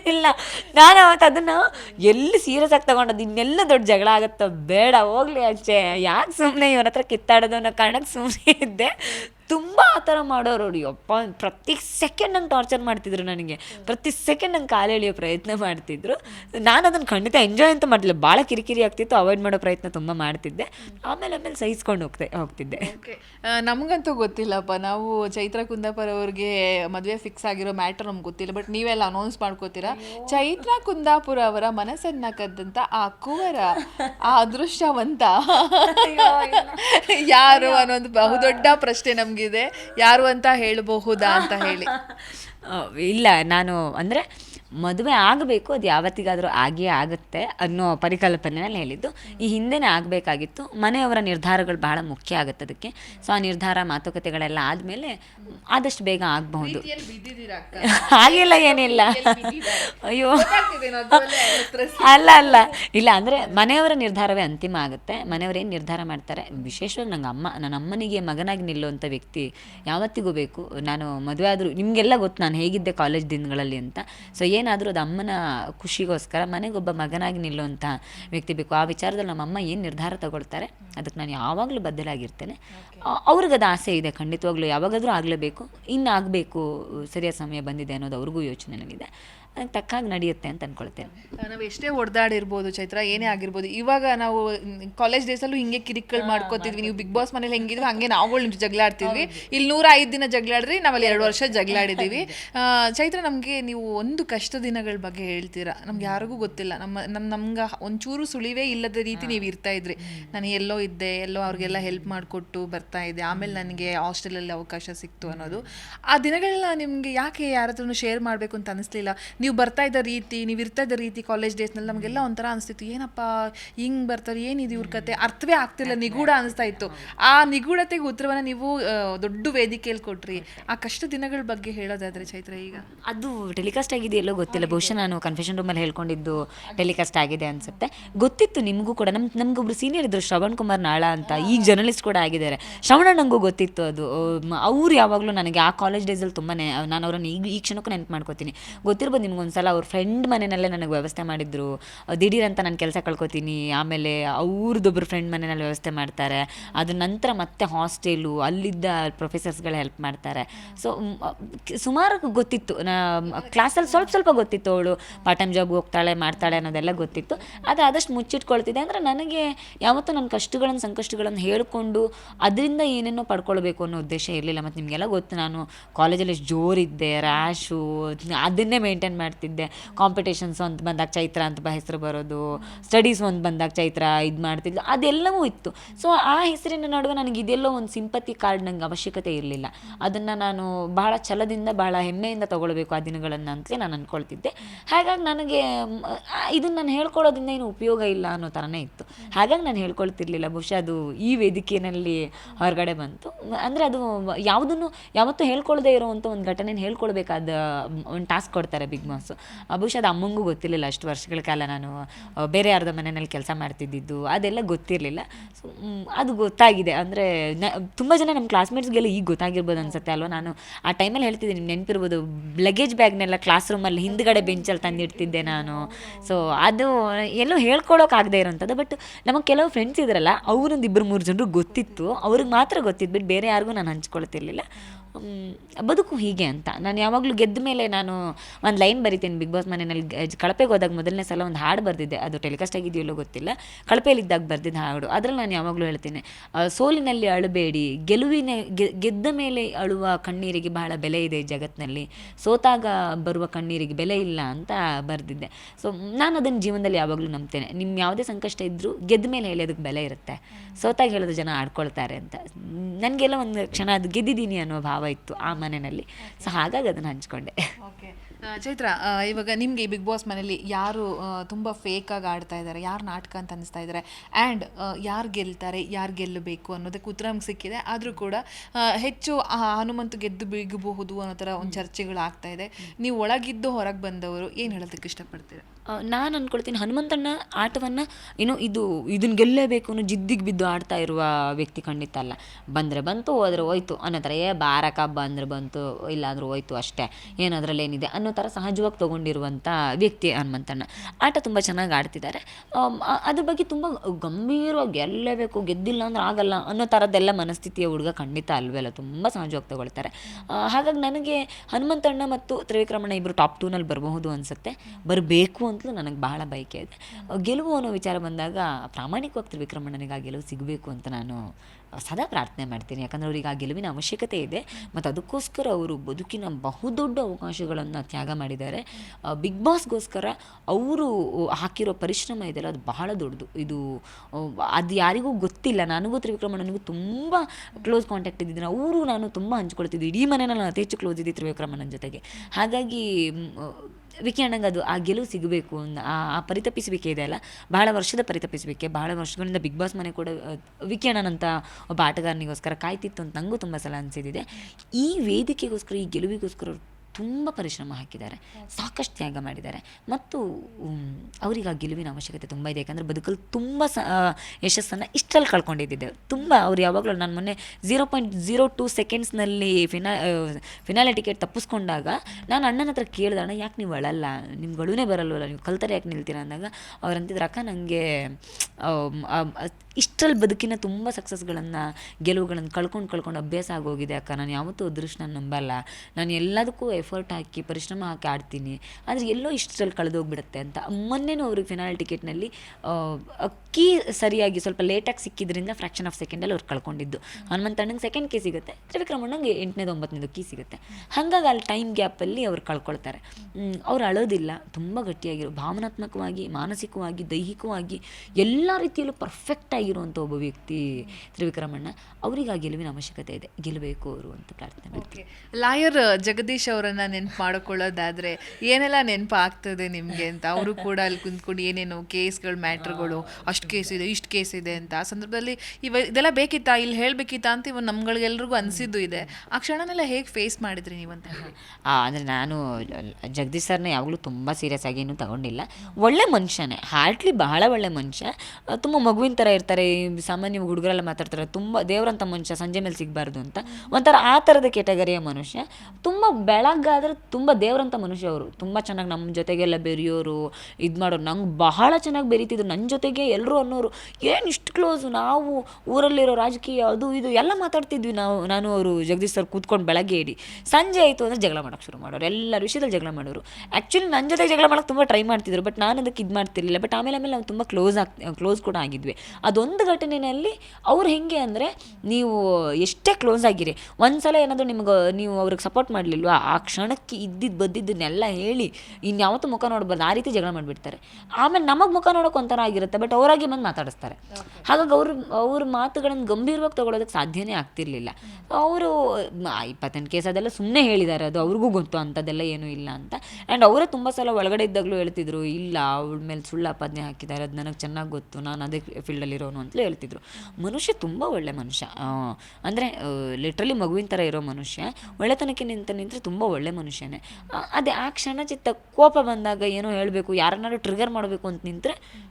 ಇಲ್ಲ. ನಾನು ಅವತ್ತು ಅದನ್ನು ಎಲ್ಲಿ ಸೀರಿಯಸ್ ಆಗಿ ತಗೊಂಡದ್ದು ಇನ್ನೆಲ್ಲ ದೊಡ್ಡ ಜಗಳ ಆಗುತ್ತೋ? ಬೇಡ ಹೋಗ್ಲಿ ಆಚೆ ಯಾಕೆ ಸುಮ್ಮನೆ ಇವನ ಹತ್ರ ಕಿತ್ತಾಡೋದು ಅನ್ನೋ ಕಾರಣಕ್ಕೆ ಸುಮ್ಮನೆ ಇದ್ದೆ. ತುಂಬ ಆ ಥರ ಮಾಡೋರು ಯಪ್ಪ ಪ್ರತಿ ಸೆಕೆಂಡ್ ನಂಗೆ ಟಾರ್ಚರ್ ಮಾಡ್ತಿದ್ರು ನನಗೆ. ಪ್ರತಿ ಸೆಕೆಂಡ್ ನಂಗೆ ಕಾಲು ಎಳೆಯೋ ಪ್ರಯತ್ನ ಮಾಡ್ತಿದ್ರು. ನಾನು ಅದನ್ನು ಖಂಡಿತ ಎಂಜಾಯ್ ಅಂತ ಮಾಡಲಿಲ್ಲ ಭಾಳ ಕಿರಿಕಿರಿ ಆಗ್ತಿತ್ತು. ಅವಾಯ್ಡ್ ಮಾಡೋ ಪ್ರಯತ್ನ ತುಂಬ ಮಾಡ್ತಿದ್ದೆ. ಆಮೇಲೆ ಆಮೇಲೆ ಸಹಿಸ್ಕೊಂಡು ಹೋಗ್ತೆ ಹೋಗ್ತಿದ್ದೆ. ನಮಗಂತೂ ಗೊತ್ತಿಲ್ಲಪ್ಪ. ನಾವು ಚೈತ್ರ ಕುಂದಾಪುರ ಅವ್ರಿಗೆ ಮದುವೆ ಫಿಕ್ಸ್ ಆಗಿರೋ ಮ್ಯಾಟರ್ ನಮ್ಗೆ ಗೊತ್ತಿಲ್ಲ. ಬಟ್ ನೀವೆಲ್ಲ ಅನೌನ್ಸ್ ಮಾಡ್ಕೋತೀರಾ? ಚೈತ್ರ ಕುಂದಾಪುರ ಅವರ ಮನಸ್ಸನ್ನ ಕದ್ದಂತ ಆ ಕುವರ ಆ ಅದೃಷ್ಟವಂತ. ಯಾರು ಅನ್ನೋದು ಬಹುದೊಡ್ಡ ಪ್ರಶ್ನೆ ನಮಗಿದೆ ಯಾರು ಅಂತ ಹೇಳಬಹುದಾ ಅಂತ ಹೇಳಿ. ಇಲ್ಲ ನಾನು ಅಂದರೆ ಮದುವೆ ಆಗಬೇಕು ಅದು ಯಾವತ್ತಿಗಾದರೂ ಆಗಿಯೇ ಆಗುತ್ತೆ ಅನ್ನೋ ಪರಿಕಲ್ಪನೆಯಲ್ಲಿ ಹೇಳಿದ್ದು. ಈ ಹಿಂದೆನೇ ಆಗಬೇಕಾಗಿತ್ತು. ಮನೆಯವರ ನಿರ್ಧಾರಗಳು ಬಹಳ ಮುಖ್ಯ ಆಗುತ್ತೆ ಅದಕ್ಕೆ. ಸೊ ಆ ನಿರ್ಧಾರ ಮಾತುಕತೆಗಳೆಲ್ಲ ಆದಮೇಲೆ ಆದಷ್ಟು ಬೇಗ ಆಗಬಹುದು. ಹಾಗೆಲ್ಲ ಏನಿಲ್ಲ. ಅಯ್ಯೋ. ಅಲ್ಲ ಅಲ್ಲ. ಇಲ್ಲ ಅಂದರೆ ಮನೆಯವರ ನಿರ್ಧಾರವೇ ಅಂತಿಮ ಆಗುತ್ತೆ. ಮನೆಯವರೇನು ಏನು ನಿರ್ಧಾರ ಮಾಡ್ತಾರೆ? ವಿಶೇಷವಾಗಿ ನಂಗೆ ಅಮ್ಮ ನನ್ನ ಅಮ್ಮನಿಗೆ ಮಗನಾಗಿ ನಿಲ್ಲುವಂಥ ವ್ಯಕ್ತಿ ಯಾವತ್ತಿಗೂ ಬೇಕು. ನಾನು ಮದುವೆ ಆದರೂ ನಿಮಗೆಲ್ಲ ಗೊತ್ತು ನಾನು ಹೇಗಿದ್ದೆ ಕಾಲೇಜ್ ದಿನಗಳಲ್ಲಿ ಅಂತ. ಸೊ ಏನಾದರೂ ಅದು ಅಮ್ಮನ ಖುಷಿಗೋಸ್ಕರ ಮನೆಗೊಬ್ಬ ಮಗನಾಗಿ ನಿಲ್ಲುವಂಥ ವ್ಯಕ್ತಿ ಬೇಕು. ಆ ವಿಚಾರದಲ್ಲಿ ನಮ್ಮಮ್ಮ ಏನು ನಿರ್ಧಾರ ತಗೊಳ್ತಾರೆ? ಅದಕ್ಕೆ ನಾನು ಯಾವಾಗಲೂ ಬದ್ಧಲಾಗಿರ್ತೇನೆ ಅವ್ರಿಗದು ಆಸೆ ಇದೆ. ಖಂಡಿತವಾಗ್ಲೂ ಯಾವಾಗಾದರೂ ಆಗಲೇಬೇಕು. ಇನ್ನು ಆಗಬೇಕು ಸರಿಯಾದ ಸಮಯ ಬಂದಿದೆ ಅನ್ನೋದು ಅವ್ರಿಗೂ ಯೋಚನೆ ಅದಕ್ಕೆ ತಕ್ಕಾಗಿ ನಡೆಯುತ್ತೆ ಅಂತ ಅಂದ್ಕೊಳ್ತೇನೆ ನಾವು ಎಷ್ಟೇ ಹೊಡೆದಾಡಿರ್ಬೋದು ಚೈತ್ರ ಏನೇ ಆಗಿರ್ಬೋದು ಇವಾಗ ನಾವು ಕಾಲೇಜ್ ಡೇಸಲ್ಲೂ ಹಿಂಗೆ ಕಿರಿಕಲ್ ಮಾಡ್ಕೋತಿದ್ವಿ. ನೀವು ಬಿಗ್ ಬಾಸ್ ಮನೇಲಿ ಹೆಂಗಿದ್ವಿ ಹಂಗೆ ನಾವುಗಳು ಜಗಳ ಆಡ್ತಿದ್ವಿ ಇಲ್ಲಿ ನೂರ ಐದು ದಿನ ಜಗಳ ಆಡ್ರಿ ನಾವಲ್ಲಿ ಎರಡು ವರ್ಷ ಜಗಳ ಆಡಿದ್ದೀವಿ ಚೈತ್ರ ನಮಗೆ ನೀವು ಒಂದು ಕಷ್ಟ ದಿನಗಳ ಬಗ್ಗೆ ಹೇಳ್ತೀರಾ? ನಮ್ಗೆ ಯಾರಿಗೂ ಗೊತ್ತಿಲ್ಲ. ನಮ್ಮ ನಮ್ಮ ನಮ್ಗೆ ಒಂಚೂರು ಸುಳಿವೇ ಇಲ್ಲದ ರೀತಿ ನೀವು ಇರ್ತಾ ಇದ್ರಿ. ನಾನು ಎಲ್ಲೋ ಇದ್ದೆ ಎಲ್ಲೋ ಅವ್ರಿಗೆಲ್ಲ ಹೆಲ್ಪ್ ಮಾಡಿಕೊಟ್ಟು ಬರ್ತಾ ಇದ್ದೆ. ಆಮೇಲೆ ನನಗೆ ಹಾಸ್ಟೆಲಲ್ಲಿ ಅವಕಾಶ ಸಿಕ್ತು ಅನ್ನೋದು. ಆ ದಿನಗಳನ್ನ ನಿಮಗೆ ಯಾಕೆ ಯಾರ ಹತ್ರನೂ ಶೇರ್ ಮಾಡಬೇಕು ಅಂತ ಅನಿಸ್ಲಿಲ್ಲ? ನೀವು ಬರ್ತಾ ಇದ್ದ ರೀತಿ ನೀವು ಇರ್ತಾ ಇದ್ದ ರೀತಿ ಕಾಲೇಜ್ ಡೇಸ್ನಲ್ಲಿ ನಮಗೆಲ್ಲ ಒಂಥರ ಅನಿಸ್ತಿತ್ತು ಏನಪ್ಪ ಹಿಂಗೆ ಬರ್ತಾರೆ ಏನಿದೆ ಇವ್ರ ಕತೆ? ಅರ್ಥವೇ ಆಗ್ತಿಲ್ಲ ನಿಗೂಢ ಅನಿಸ್ತಾ ಇತ್ತು ಆ ನಿಗೂಢತೆಗೆ ಉತ್ತರವನ್ನು ನೀವು ದೊಡ್ಡ ವೇದಿಕೆಯಲ್ಲಿ ಕೊಟ್ರಿ. ಆ ಕಷ್ಟ ದಿನಗಳ ಬಗ್ಗೆ ಹೇಳೋದಾದ್ರೆ ಚೈತ್ರ ಈಗ? ಅದು ಟೆಲಿಕಾಸ್ಟ್ ಆಗಿದೆ ಎಲ್ಲೋ ಗೊತ್ತಿಲ್ಲ ಬಹುಶಃ ನಾನು ಕನ್ಫೆಷನ್ ರೂಮಲ್ಲಿ ಹೇಳ್ಕೊಂಡಿದ್ದು ಟೆಲಿಕಾಸ್ಟ್ ಆಗಿದೆ ಅನಿಸುತ್ತೆ. ಗೊತ್ತಿತ್ತು ನಿಮಗೂ ಕೂಡ. ನಮ್ಮ ನಮಗೊಬ್ರು ಸೀನಿಯರ್ ಇದ್ರು ಶ್ರವಣ್ ಕುಮಾರ್ ನಾಳ ಅಂತ. ಈಗ ಜರ್ನಲಿಸ್ಟ್ ಕೂಡ ಆಗಿದ್ದಾರೆ. ಶ್ರವಣ ನನಗೂ ಗೊತ್ತಿತ್ತು ಅದು. ಅವ್ರು ಯಾವಾಗಲೂ ನನಗೆ ಆ ಕಾಲೇಜ್ ಡೇಸಲ್ಲಿ ತುಂಬಾ ನಾನು ಅವರನ್ನು ಈಗ ಈ ಕ್ಷಣಕ್ಕೂ ನೆನಪು ಮಾಡ್ಕೋತೀನಿ. ಗೊತ್ತಿರ್ಬೋದು ನಿಮ್ಗೆ ಒಂದ್ಸಲ. ಅವ್ರ ಫ್ರೆಂಡ್ ಮನೆಯಲ್ಲೇ ನನಗೆ ವ್ಯವಸ್ಥೆ ಮಾಡಿದ್ರು. ದಿಢೀರ್ ಅಂತ ನಾನು ಕೆಲಸ ಕಳ್ಕೊತೀನಿ. ಆಮೇಲೆ ಅವ್ರದ್ದೊಬ್ಬರು ಫ್ರೆಂಡ್ ಮನೆಯಲ್ಲಿ ವ್ಯವಸ್ಥೆ ಮಾಡ್ತಾರೆ. ಅದ್ರ ನಂತರ ಮತ್ತೆ ಹಾಸ್ಟೆಲು ಅಲ್ಲಿದ್ದ ಪ್ರೊಫೆಸರ್ಸ್ಗಳು ಹೆಲ್ಪ್ ಮಾಡ್ತಾರೆ. ಸೊ ಸುಮಾರು ಗೊತ್ತಿತ್ತು. ನಾ ಕ್ಲಾಸಲ್ಲಿ ಸ್ವಲ್ಪ ಸ್ವಲ್ಪ ಗೊತ್ತಿತ್ತು ಅವಳು. ಪಾರ್ಟ್ ಟೈಮ್ ಜಾಬ್ ಹೋಗ್ತಾಳೆ, ಮಾಡ್ತಾಳೆ ಅನ್ನೋದೆಲ್ಲ ಗೊತ್ತಿತ್ತು. ಆದರೆ ಆದಷ್ಟು ಮುಚ್ಚಿಟ್ಕೊಳ್ತಿದೆ ಅಂದರೆ ನನಗೆ ಯಾವತ್ತೂ ನನ್ನ ಕಷ್ಟಗಳನ್ನು ಸಂಕಷ್ಟಗಳನ್ನು ಹೇಳಿಕೊಂಡು ಅದರಿಂದ ಏನೇನೋ ಪಡ್ಕೊಳ್ಬೇಕು ಅನ್ನೋ ಉದ್ದೇಶ ಇರಲಿಲ್ಲ. ಮತ್ತು ನಿಮಗೆಲ್ಲ ಗೊತ್ತು. ನಾನು ಕಾಲೇಜಲ್ಲಿ ಎಷ್ಟು ಜೋರಿದ್ದೆ ರ್ಯಾಶು ಅದನ್ನೇ ಮೇಂಟೈನ್ ಮಾಡ್ತಿದ್ದೆ. ಕಾಂಪಿಟೇಷನ್ಸ್ ಅಂತ ಬಂದಾಗ ಚೈತ್ರ ಅಂತ ಹೆಸರು ಬರೋದು ಸ್ಟಡೀಸ್ ಒಂದು ಬಂದಾಗ ಚೈತ್ರ ಇದು ಮಾಡ್ತಿದ್ಲು. ಅದೆಲ್ಲವೂ ಇತ್ತು. ಸೊ ಆ ಹೆಸರಿನ ನಡುವೆ ನನಗೆ ಇದೆಲ್ಲೋ ಒಂದು ಸಿಂಪತಿ ಕಾರ್ಡ್ ನಂಗೆ ಅವಶ್ಯಕತೆ ಇರಲಿಲ್ಲ. ಅದನ್ನು ನಾನು ಬಹಳ ಛಲದಿಂದ, ಬಹಳ ಹೆಮ್ಮೆಯಿಂದ ತಗೊಳ್ಬೇಕು ಆ ದಿನಗಳನ್ನು ಅಂತಲೇ ನಾನು ಅಂದ್ಕೊಳ್ತಿದ್ದೆ ಹಾಗಾಗಿ ನನಗೆ ಇದನ್ನು ನಾನು ಹೇಳ್ಕೊಳ್ಳೋದ್ರಿಂದ ಏನು ಉಪಯೋಗ ಇಲ್ಲ ಅನ್ನೋ ಥರನೇ ಇತ್ತು. ಹಾಗಾಗಿ ನಾನು ಹೇಳ್ಕೊಳ್ತಿರ್ಲಿಲ್ಲ. ಬಹುಶಃ ಅದು ಈ ವೇದಿಕೆಯಲ್ಲಿ ಹೊರಗಡೆ ಬಂತು. ಅಂದರೆ ಅದು ಯಾವುದನ್ನು, ಯಾವತ್ತೂ ಹೇಳ್ಕೊಳ್ಳದೆ ಇರುವಂಥ ಒಂದು ಘಟನೆನ ಹೇಳ್ಕೊಳ್ಬೇಕಾದ ಒಂದು ಟಾಸ್ಕ್ ಕೊಡ್ತಾರೆ ಬಿಗ್ ಬಾಸ್ ಬಹುಶಃ ಅದು ಅಮ್ಮಂಗೂ ಗೊತ್ತಿರಲಿಲ್ಲ ಅಷ್ಟು ವರ್ಷಗಳ ಕಾಲ ನಾನು ಬೇರೆ ಯಾರ್ದೋ ಮನೆಯಲ್ಲಿ ಕೆಲಸ ಮಾಡ್ತಿದ್ದಿದ್ದು, ಅದೆಲ್ಲ ಗೊತ್ತಿರಲಿಲ್ಲ. ಸೊ ಅದು ಗೊತ್ತಾಗಿದೆ. ಅಂದರೆ ತುಂಬ ಜನ ನಮ್ಮ ಕ್ಲಾಸ್ಮೇಟ್ಸ್ಗೆಲ್ಲ ಈಗ ಗೊತ್ತಾಗಿರ್ಬೋದು ಅನ್ಸುತ್ತೆ ಅಲ್ವಾ? ನಾನು ಆ ಟೈಮಲ್ಲಿ ಹೇಳ್ತಿದ್ದೆ ನಿಮ್ಗೆ ನೆನಪಿರ್ಬೋದು ಲಗೇಜ್ ಬ್ಯಾಗ್ನೆಲ್ಲ ಕ್ಲಾಸ್ ರೂಮಲ್ಲಿ ಹಿಂದ್ಗಡೆ ಬೆಂಚಲ್ಲಿ ತಂದಿಡ್ತಿದ್ದೆ ನಾನು. ಸೊ ಅದು ಎಲ್ಲೂ ಹೇಳ್ಕೊಳೋಕ್ಕಾಗದೇ ಇರೋಂಥದ್ದು. ಬಟ್ ನಮಗೆ ಕೆಲವು ಫ್ರೆಂಡ್ಸ್ ಇದ್ರಲ್ಲ ಅವರೊಂದು ಇಬ್ಬರು ಮೂರು ಜನರು ಗೊತ್ತಿತ್ತು. ಅವ್ರಿಗೆ ಮಾತ್ರ ಗೊತ್ತಿತ್ತು ಬಿಟ್ಟು ಬೇರೆ ಯಾರಿಗೂ ನಾನು ಹಂಚ್ಕೊಳ್ತಿರ್ಲಿಲ್ಲ. ಬದುಕು ಹೀಗೆ ಅಂತ. ನಾನು ಯಾವಾಗಲೂ ಗೆದ್ದ ಮೇಲೆ ನಾನು ಒಂದು ಲೈನ್ ಬರಿತೀನಿ ಬಿಗ್ ಬಾಸ್ ಮನೆಯಲ್ಲಿ ಕಳಪೆಗೆ ಹೋದಾಗ ಮೊದಲನೇ ಸಲ ಒಂದು ಹಾಡು ಬರೆದಿದ್ದೆ. ಅದು ಟೆಲಿಕಾಸ್ಟ್ ಆಗಿದೆಯಲ್ಲೋ ಗೊತ್ತಿಲ್ಲ. ಕಳಪೆಯಲ್ಲಿದ್ದಾಗ ಬರೆದಿದ್ದ ಹಾಡು. ಅದ್ರಲ್ಲಿ ನಾನು ಯಾವಾಗಲೂ ಹೇಳ್ತೀನಿ ಸೋಲಿನಲ್ಲಿ ಅಳಬೇಡಿ. ಗೆಲುವಿನ ಗೆ- ಗೆದ್ದ ಮೇಲೆ ಅಳುವ ಕಣ್ಣೀರಿಗೆ ಬಹಳ ಬೆಲೆ ಇದೆ ಜಗತ್ತಿನಲ್ಲಿ ಸೋತಾಗ ಬರುವ ಕಣ್ಣೀರಿಗೆ ಬೆಲೆ ಇಲ್ಲ ಅಂತ ಬರೆದಿದ್ದೆ. ಸೊ ನಾನು ಅದನ್ನು ಜೀವನದಲ್ಲಿ ಯಾವಾಗಲೂ ನಂಬ್ತೇನೆ. ನಿಮ್ಮ ಯಾವುದೇ ಸಂಕಷ್ಟ ಇದ್ದರೂ ಗೆದ್ದ ಮೇಲೆ ಹೇಳಿ ಅದಕ್ಕೆ ಬೆಲೆ ಇರುತ್ತೆ. ಸೋತಾಗ ಹೇಳೋದು ಜನ ಆಡ್ಕೊಳ್ತಾರೆ ಅಂತ. ನನಗೆಲ್ಲ ಒಂದು ಕ್ಷಣ ಅದು ಗೆದ್ದಿದ್ದೀನಿ ಅನ್ನೋ ಭಾವ ಇತ್ತು ಆ ಮನೆಯಲ್ಲಿ. ಸೊ ಹಾಗಾಗಿ ಅದನ್ನು ಹಂಚ್ಕೊಂಡೆ. ಓಕೆ ಚೈತ್ರ ಇವಾಗ ನಿಮಗೆ ಬಿಗ್ ಬಾಸ್ ಮನೇಲಿ ಯಾರು ತುಂಬ ಫೇಕಾಗಿ ಆಡ್ತಾ ಇದ್ದಾರೆ ಯಾರು ನಾಟಕ ಅಂತ ಅನಿಸ್ತಾ ಇದ್ದಾರೆ ಆ್ಯಂಡ್ ಯಾರು ಗೆಲ್ತಾರೆ? ಯಾರು ಗೆಲ್ಲಬೇಕು ಅನ್ನೋದಕ್ಕೆ ಉತ್ತರ ನಮ್ಗೆ ಸಿಕ್ಕಿದೆ. ಆದರೂ ಕೂಡ ಹೆಚ್ಚು ಹನುಮಂತ ಹನುಮಂತು ಗೆದ್ದು ಬಿಗಬಹುದು ಅನ್ನೋ ಥರ ಒಂದು ಚರ್ಚೆಗಳು ಆಗ್ತಾ ಇದೆ. ನೀವು ಒಳಗಿದ್ದು ಹೊರಗೆ ಬಂದವರು ಏನು ಹೇಳೋದಕ್ಕೆ ಇಷ್ಟಪಡ್ತೀರಾ? ನಾನು ಅಂದ್ಕೊಳ್ತೀನಿ ಹನುಮಂತಣ್ಣ ಆಟವನ್ನು, ಏನು ಇದು ಇದನ್ನು ಗೆಲ್ಲೇಬೇಕು ಅನ್ನೋ ಜಿದ್ದಿಗೆ ಬಿದ್ದು ಆಡ್ತಾ ಇರುವ ವ್ಯಕ್ತಿ ಖಂಡಿತ ಅಲ್ಲ. ಬಂದರೆ ಬಂತು, ಹೋದ್ರೆ ಹೋಯ್ತು ಅನ್ನೋ ಥರ, ಏ ಬಾರಕ ಬಂದರೆ ಬಂತು, ಇಲ್ಲಾದರೂ ಹೋಯ್ತು ಅಷ್ಟೇ ಏನು ಏನಿದೆ ಅನ್ನೋ ಥರ ಸಹಜವಾಗಿ ತೊಗೊಂಡಿರುವಂಥ ವ್ಯಕ್ತಿ ಹನುಮಂತಣ್ಣ. ಆಟ ತುಂಬ ಚೆನ್ನಾಗಿ ಆಡ್ತಿದ್ದಾರೆ ಅದ್ರ ಬಗ್ಗೆ ತುಂಬ ಗಂಭೀರವಾಗಿ ಗೆಲ್ಲೇಬೇಕು, ಗೆದ್ದಿಲ್ಲ ಅಂದ್ರೆ ಆಗಲ್ಲ ಅನ್ನೋ ಥರದ್ದೆಲ್ಲ ಮನಸ್ಥಿತಿಯ ಹುಡುಗ ಖಂಡಿತ ಅಲ್ವೇ ಅಲ್ಲ, ತುಂಬ ಸಹಜವಾಗಿ ತೊಗೊಳ್ತಾರೆ. ಹಾಗಾಗಿ ನನಗೆ ಹನುಮಂತಣ್ಣ ಮತ್ತು ತ್ರಿವಿಕ್ರಮಣ್ಣ ಇಬ್ಬರು ಟಾಪ್ ಟೂನಲ್ಲಿ ಬರಬಹುದು ಅನಿಸುತ್ತೆ. ಬರಬೇಕು ನನಗೆ ಬಹಳ ಬಯಕೆ ಇದೆ ಗೆಲುವು ಅನ್ನೋ ವಿಚಾರ ಬಂದಾಗ ಪ್ರಾಮಾಣಿಕವಾಗಿ ತ್ರಿವಿಕ್ರಮಣ್ಣನಿಗೆ ಆ ಗೆಲುವು ಸಿಗಬೇಕು ಅಂತ ನಾನು ಸದಾ ಪ್ರಾರ್ಥನೆ ಮಾಡ್ತೀನಿ. ಯಾಕಂದರೆ ಅವ್ರಿಗೆ ಆ ಗೆಲುವಿನ ಅವಶ್ಯಕತೆ ಇದೆ. ಮತ್ತು ಅದಕ್ಕೋಸ್ಕರ ಅವರು ಬದುಕಿನ ಬಹುದೊಡ್ಡ ಅವಕಾಶಗಳನ್ನು ತ್ಯಾಗ ಮಾಡಿದ್ದಾರೆ. ಬಿಗ್ ಬಾಸ್ಗೋಸ್ಕರ ಅವರು ಹಾಕಿರೋ ಪರಿಶ್ರಮ ಇದೆಯಲ್ಲ ಅದು ಬಹಳ ದೊಡ್ಡದು. ಇದು ಅದು ಯಾರಿಗೂ ಗೊತ್ತಿಲ್ಲ. ನನಗೂ ತ್ರಿವಿಕ್ರಮಣ್ಣನಿಗೂ ತುಂಬ ಕ್ಲೋಸ್ ಕಾಂಟ್ಯಾಕ್ಟ್ ಇದ್ದಿದ್ದೀನಿ ಅವರು ನಾನು ತುಂಬ ಹಂಚ್ಕೊಳ್ತಿದ್ದೆ. ಇಡೀ ಮನೆಯಲ್ಲಿ ನಾನು ಅತಿ ಹೆಚ್ಚು ಕ್ಲೋಸ್ ಇದ್ದಿ ತ್ರಿವಿಕ್ರಮಣ್ಣನ ಜೊತೆಗೆ. ಹಾಗಾಗಿ ವಿಕಿ ಅಣ್ಣಂಗೆ ಅದು ಆ ಗೆಲುವು ಸಿಗಬೇಕು ಆ ಪರಿತಪಿಸುವಿಕೆ ಇದೆ ಅಲ್ಲ? ಬಹಳ ವರ್ಷದ ಪರಿತಪಿಸುವಿಕೆ, ಬಹಳ ವರ್ಷಗಳಿಂದ ಬಿಗ್ ಬಾಸ್ ಮನೆ ಕೂಡ ವಿಕಿ ಅಣ್ಣನಂತ ಒಬ್ಬ ಆಟಗಾರನಿಗೋಸ್ಕರ ಕಾಯ್ತಿತ್ತು ಅಂತ ನನಗೂ ತುಂಬ ಸಲ ಅನಿಸಿದಿದೆ ಈ ವೇದಿಕೆಗೋಸ್ಕರ, ಈ ಗೆಲುವಿಗೋಸ್ಕರ ತುಂಬ ಪರಿಶ್ರಮ ಹಾಕಿದ್ದಾರೆ. ಸಾಕಷ್ಟು ತ್ಯಾಗ ಮಾಡಿದ್ದಾರೆ. ಮತ್ತು ಅವರಿಗೆ ಆ ಗೆಲುವಿನ ಅವಶ್ಯಕತೆ ತುಂಬ ಇದೆ. ಯಾಕಂದರೆ ಬದುಕಲ್ಲಿ ತುಂಬ ಸ ಯಶಸ್ಸನ್ನು ಇಷ್ಟರಲ್ಲಿ ಕಳ್ಕೊಂಡಿದ್ದಿದ್ದೆ. ತುಂಬ ಅವ್ರು ಯಾವಾಗಲೂ ನಾನು ಮೊನ್ನೆ ಝೀರೋ ಪಾಯಿಂಟ್ ಝೀರೋ ಟೂ ಸೆಕೆಂಡ್ಸ್ನಲ್ಲಿ ಫಿನಾ ಫಿನಾಲೆ ಟಿಕೆಟ್ ತಪ್ಪಿಸ್ಕೊಂಡಾಗ ನಾನು ಅಣ್ಣನ ಹತ್ರ ಕೇಳಿದೆ, ಅಣ್ಣ, ಯಾಕೆ ನೀವು ಅಳಲ್ಲ? ನಿಮ್ಗೆ ಅಳುನೇ ಬರಲ್ವಲ್ಲ? ನೀವು ಕಲ್ತಾರೆ ಯಾಕೆ ನಿಲ್ತೀರ? ಅಂದಾಗ ಅವ್ರು ಅಂತಿದ್ರು, ಅಕ್ಕ ನನಗೆ ಇಷ್ಟರಲ್ಲಿ ಬದುಕಿನ ತುಂಬ ಸಕ್ಸಸ್ಗಳನ್ನು, ಗೆಲುವುಗಳನ್ನು ಕಳ್ಕೊಂಡು ಕಳ್ಕೊಂಡು ಅಭ್ಯಾಸ ಆಗೋಗಿದೆ, ಅಕ್ಕ. ನಾನು ಯಾವತ್ತೂ ಅದೃಷ್ಟ ನಂಬಲ್ಲ. ನಾನು ಎಲ್ಲದಕ್ಕೂ ಎಫರ್ಟ್ ಹಾಕಿ, ಪರಿಶ್ರಮ ಹಾಕಿ ಆಡ್ತೀನಿ. ಆದರೆ ಎಲ್ಲೋ ಇಷ್ಟರಲ್ಲಿ ಕಳೆದೋಗ್ಬಿಡುತ್ತೆ ಅಂತ. ಮೊನ್ನೆನೂ ಅವ್ರಿಗೆ ಫಿನಾಲ್ ಟಿಕೆಟ್ನಲ್ಲಿ ಅಕ್ಕಿ ಸರಿಯಾಗಿ ಸ್ವಲ್ಪ ಲೇಟಾಗಿ ಸಿಕ್ಕಿದ್ರಿಂದ ಫ್ರ್ಯಾಕ್ಷನ್ ಆಫ್ ಸೆಕೆಂಡಲ್ಲಿ ಅವ್ರು ಕಳ್ಕೊಂಡಿದ್ದು. ಹನುಮಂತಣ್ಣಂಗೆ ಸೆಕೆಂಡ್ ಕೀ ಸಿಗುತ್ತೆ ತ್ರಿವಿಕ್ರಮಣ್ಣಂಗೆ ಎಂಟನೇದು ಒಂಬತ್ತನೇದು ಕೀ ಸಿಗುತ್ತೆ. ಹಾಗಾಗಿ ಅಲ್ಲಿ ಟೈಮ್ ಗ್ಯಾಪಲ್ಲಿ ಅವ್ರು ಕಳ್ಕೊಳ್ತಾರೆ. ಅವ್ರು ಅಳೋದಿಲ್ಲ. ತುಂಬ ಗಟ್ಟಿಯಾಗಿರೋ, ಭಾವನಾತ್ಮಕವಾಗಿ, ಮಾನಸಿಕವಾಗಿ, ದೈಹಿಕವಾಗಿ ಎಲ್ಲ ರೀತಿಯಲ್ಲೂ ಪರ್ಫೆಕ್ಟ್ ಆಗಿರುವಂಥ ಒಬ್ಬ ವ್ಯಕ್ತಿ ತ್ರಿವಿಕ್ರಮಣ್ಣ ಅವರಿಗೆ ಆ ಗೆಲುವಿನ ಅವಶ್ಯಕತೆ ಇದೆ. ಗೆಲ್ಲಬೇಕು ಅವರು ಅಂತ ಪ್ರಾರ್ಥನೆ ಲಾಯರ್, ಜಗದೀಶ್ ಅವರನ್ನ ನೆನ್ಪು ಮಾಡ್ಕೊಳ್ಳೋದಾದ್ರೆ ಏನೆಲ್ಲ ನೆನಪು ಆಗ್ತದೆ ನಿಮ್ಗೆ ಅಂತ? ಅವರು ಕೂಡ ಅಲ್ಲಿ ಕುಂತ್ಕೊಂಡು ಏನೇನು ಕೇಸ್ಗಳು, ಮ್ಯಾಟ್ರ್ಗಳು, ಅಷ್ಟು ಕೇಸ್ ಇದೆ, ಇಷ್ಟು ಕೇಸ್ ಇದೆ ಅಂತ ಆ ಸಂದರ್ಭದಲ್ಲಿ ಇವ ಇದೆಲ್ಲ ಬೇಕಿತ್ತಾ? ಇಲ್ಲಿ ಹೇಳ್ಬೇಕಿತ್ತಾ ಅಂತ ಇವ ನಮ್ಗಳಿಗೆಲ್ರಿಗೂ ಅನ್ಸಿದ್ದು ಇದೆ. ಆ ಕ್ಷಣನೆಲ್ಲ ಹೇಗೆ ಫೇಸ್ ಮಾಡಿದ್ರಿ ನೀವಂತ ಅಂದರೆ ನಾನು ಜಗದೀಶ್ ಸರ್ನ ಯಾವಾಗಲೂ ತುಂಬ ಸೀರಿಯಸ್ ಆಗಿ ಏನೂ ತಗೊಂಡಿಲ್ಲ. ಒಳ್ಳೆ ಮನುಷ್ಯನೇ ಹಾರ್ಟ್ಲಿ ಬಹಳ ಒಳ್ಳೆ ಮನುಷ್ಯ. ತುಂಬ ಮಗುವಿನ ಥರ ಇರ್ತಾರೆ ಸಾಮಾನ್ಯ ಹುಡುಗರೆಲ್ಲ ಮಾತಾಡ್ತಾರೆ, ತುಂಬ ದೇವರಂಥ ಮನುಷ್ಯ, ಸಂಜೆ ಮೇಲೆ ಸಿಗಬಾರ್ದು ಅಂತ. ಒಂಥರ ಆ ಥರದ ಕೆಟಗರಿಯ ಮನುಷ್ಯ. ತುಂಬ ಬೆಳಗಾದ್ರೆ ತುಂಬ ದೇವರಂಥ ಮನುಷ್ಯ ಅವರು. ತುಂಬ ಚೆನ್ನಾಗಿ ನಮ್ಮ ಜೊತೆಗೆಲ್ಲ ಬೆರೆಯೋರು, ಇದು ಮಾಡೋರು. ನಂಗೆ ಬಹಳ ಚೆನ್ನಾಗಿ ಬೆರೀತಿದ್ರು. ನನ್ನ ಜೊತೆಗೆ ಎಲ್ಲರೂ ಅನ್ನೋರು. ಏನು ಇಷ್ಟು ಕ್ಲೋಸು ನಾವು ಊರಲ್ಲಿರೋ ರಾಜಕೀಯ ಅದು ಇದು ಎಲ್ಲ ಮಾತಾಡ್ತಿದ್ವಿ ನಾವು, ನಾನು ಅವರು ಜಗದೀಶ್ ಸರ್ ಕೂತ್ಕೊಂಡು ಬೆಳಗ್ಗೆ ಇಡಿ ಸಂಜೆ ಆಯಿತು ಅಂದರೆ ಜಗಳ ಮಾಡೋಕ್ಕೆ ಶುರು ಮಾಡೋರು. ಎಲ್ಲರ ವಿಷಯದಲ್ಲಿ ಜಗಳ ಮಾಡೋರು. ಆ್ಯಕ್ಚುಲಿ ನನ್ನ ಜೊತೆ ಜಗಳ ಮಾಡೋಕ್ಕೆ ತುಂಬ ಟ್ರೈ ಮಾಡ್ತಿದ್ರು. ಬಟ್ ನಾನು ಅದಕ್ಕೆ ಇದು ಮಾಡ್ತಿರ್ಲಿಲ್ಲ. ಬಟ್ ಆಮೇಲೆ ಆಮೇಲೆ ನಾವು ತುಂಬ ಕ್ಲೋಸ್ ಆಗ್ತಿ ಕ್ಲೋಸ್ ಕೂಡ ಆಗಿದ್ವಿ. ಅದೊಂದು ಘಟನೆಯಲ್ಲಿ ಅವ್ರು ಹೆಂಗೆ ಅಂದರೆ, ನೀವು ಎಷ್ಟೇ ಕ್ಲೋಸ್ ಆಗಿರಿ. ಒಂದ್ಸಲ ಏನಾದರೂ ನಿಮ್ಗೆ, ನೀವು ಅವ್ರಿಗೆ ಸಪೋರ್ಟ್ ಮಾಡಲಿಲ್ವಾ? ಆ ಕ್ಷಣಕ್ಕೆ ಇದ್ದಿದ್ದು ಬದ್ದಿದ್ದನ್ನೆಲ್ಲ ಹೇಳಿ ಇನ್ಯಾವತ್ತೂ ಮುಖ ನೋಡ್ಬಾರ್ದು ಆ ರೀತಿ ಜಗಳ ಮಾಡಿಬಿಡ್ತಾರೆ. ಆಮೇಲೆ ನಮಗೆ ಮುಖ ನೋಡೋಕೆ ಒಂಥರ ಆಗಿರುತ್ತೆ ಬಟ್ ಅವರಾಗಿ ಬಂದು ಮಾತಾಡಿಸ್ತಾರೆ. ಹಾಗಾಗಿ ಅವ್ರ ಅವ್ರ ಮಾತುಗಳನ್ನು ಗಂಭೀರವಾಗಿ ತೊಗೊಳೋದಕ್ಕೆ ಸಾಧ್ಯನೇ ಆಗ್ತಿರ್ಲಿಲ್ಲ. ಅವರು ಇಪ್ಪತ್ತೆಂಟು ಕೇಸ್ ಅದೆಲ್ಲ ಸುಮ್ಮನೆ ಹೇಳಿದ್ದಾರೆ ಅದು ಅವ್ರಿಗೂ ಗೊತ್ತು ಅಂಥದ್ದೆಲ್ಲ ಏನೂ ಇಲ್ಲ ಅಂತ. ಆ್ಯಂಡ್ ಅವರೇ ತುಂಬ ಸಲ ಒಳಗಡೆ ಇದ್ದಾಗಲೂ ಹೇಳ್ತಿದ್ರು ಇಲ್ಲ ಅವಳ ಮೇಲೆ ಸುಳ್ಳು ಆಪಾದನೆ ಹಾಕಿದ್ದಾರೆ ಅದು ನನಗೆ ಚೆನ್ನಾಗಿ ಗೊತ್ತು ನಾನು ಅದೇ ಫೀಲ್ಡಲ್ಲಿರೋನು ಅಂತಲೇ ಹೇಳ್ತಿದ್ರು. ಮನುಷ್ಯ ತುಂಬ ಒಳ್ಳೆ ಮನುಷ್ಯ ಅಂದರೆ ಲಿಟ್ರಲಿ ಮಗುವಿನ ಥರ ಇರೋ ಮನುಷ್ಯ ಒಳ್ಳೆತನಕ್ಕೆ ನಿಂತ ನಿಂತರೆ ತುಂಬ ಒಳ್ಳೆ ಮನುಷ್ಯನೇ. ಆ, ಅದೇ ಆ ಕ್ಷಣ ಚಿತ್ತ ಕೋಪ ಬಂದಾಗ ಏನೋ ಹೇಳಬೇಕು ಯಾರನ್ನಾರು ಟ್ರಿಗರ್ ಮಾಡಬೇಕು ಅಂತ ನಿಂತರೆ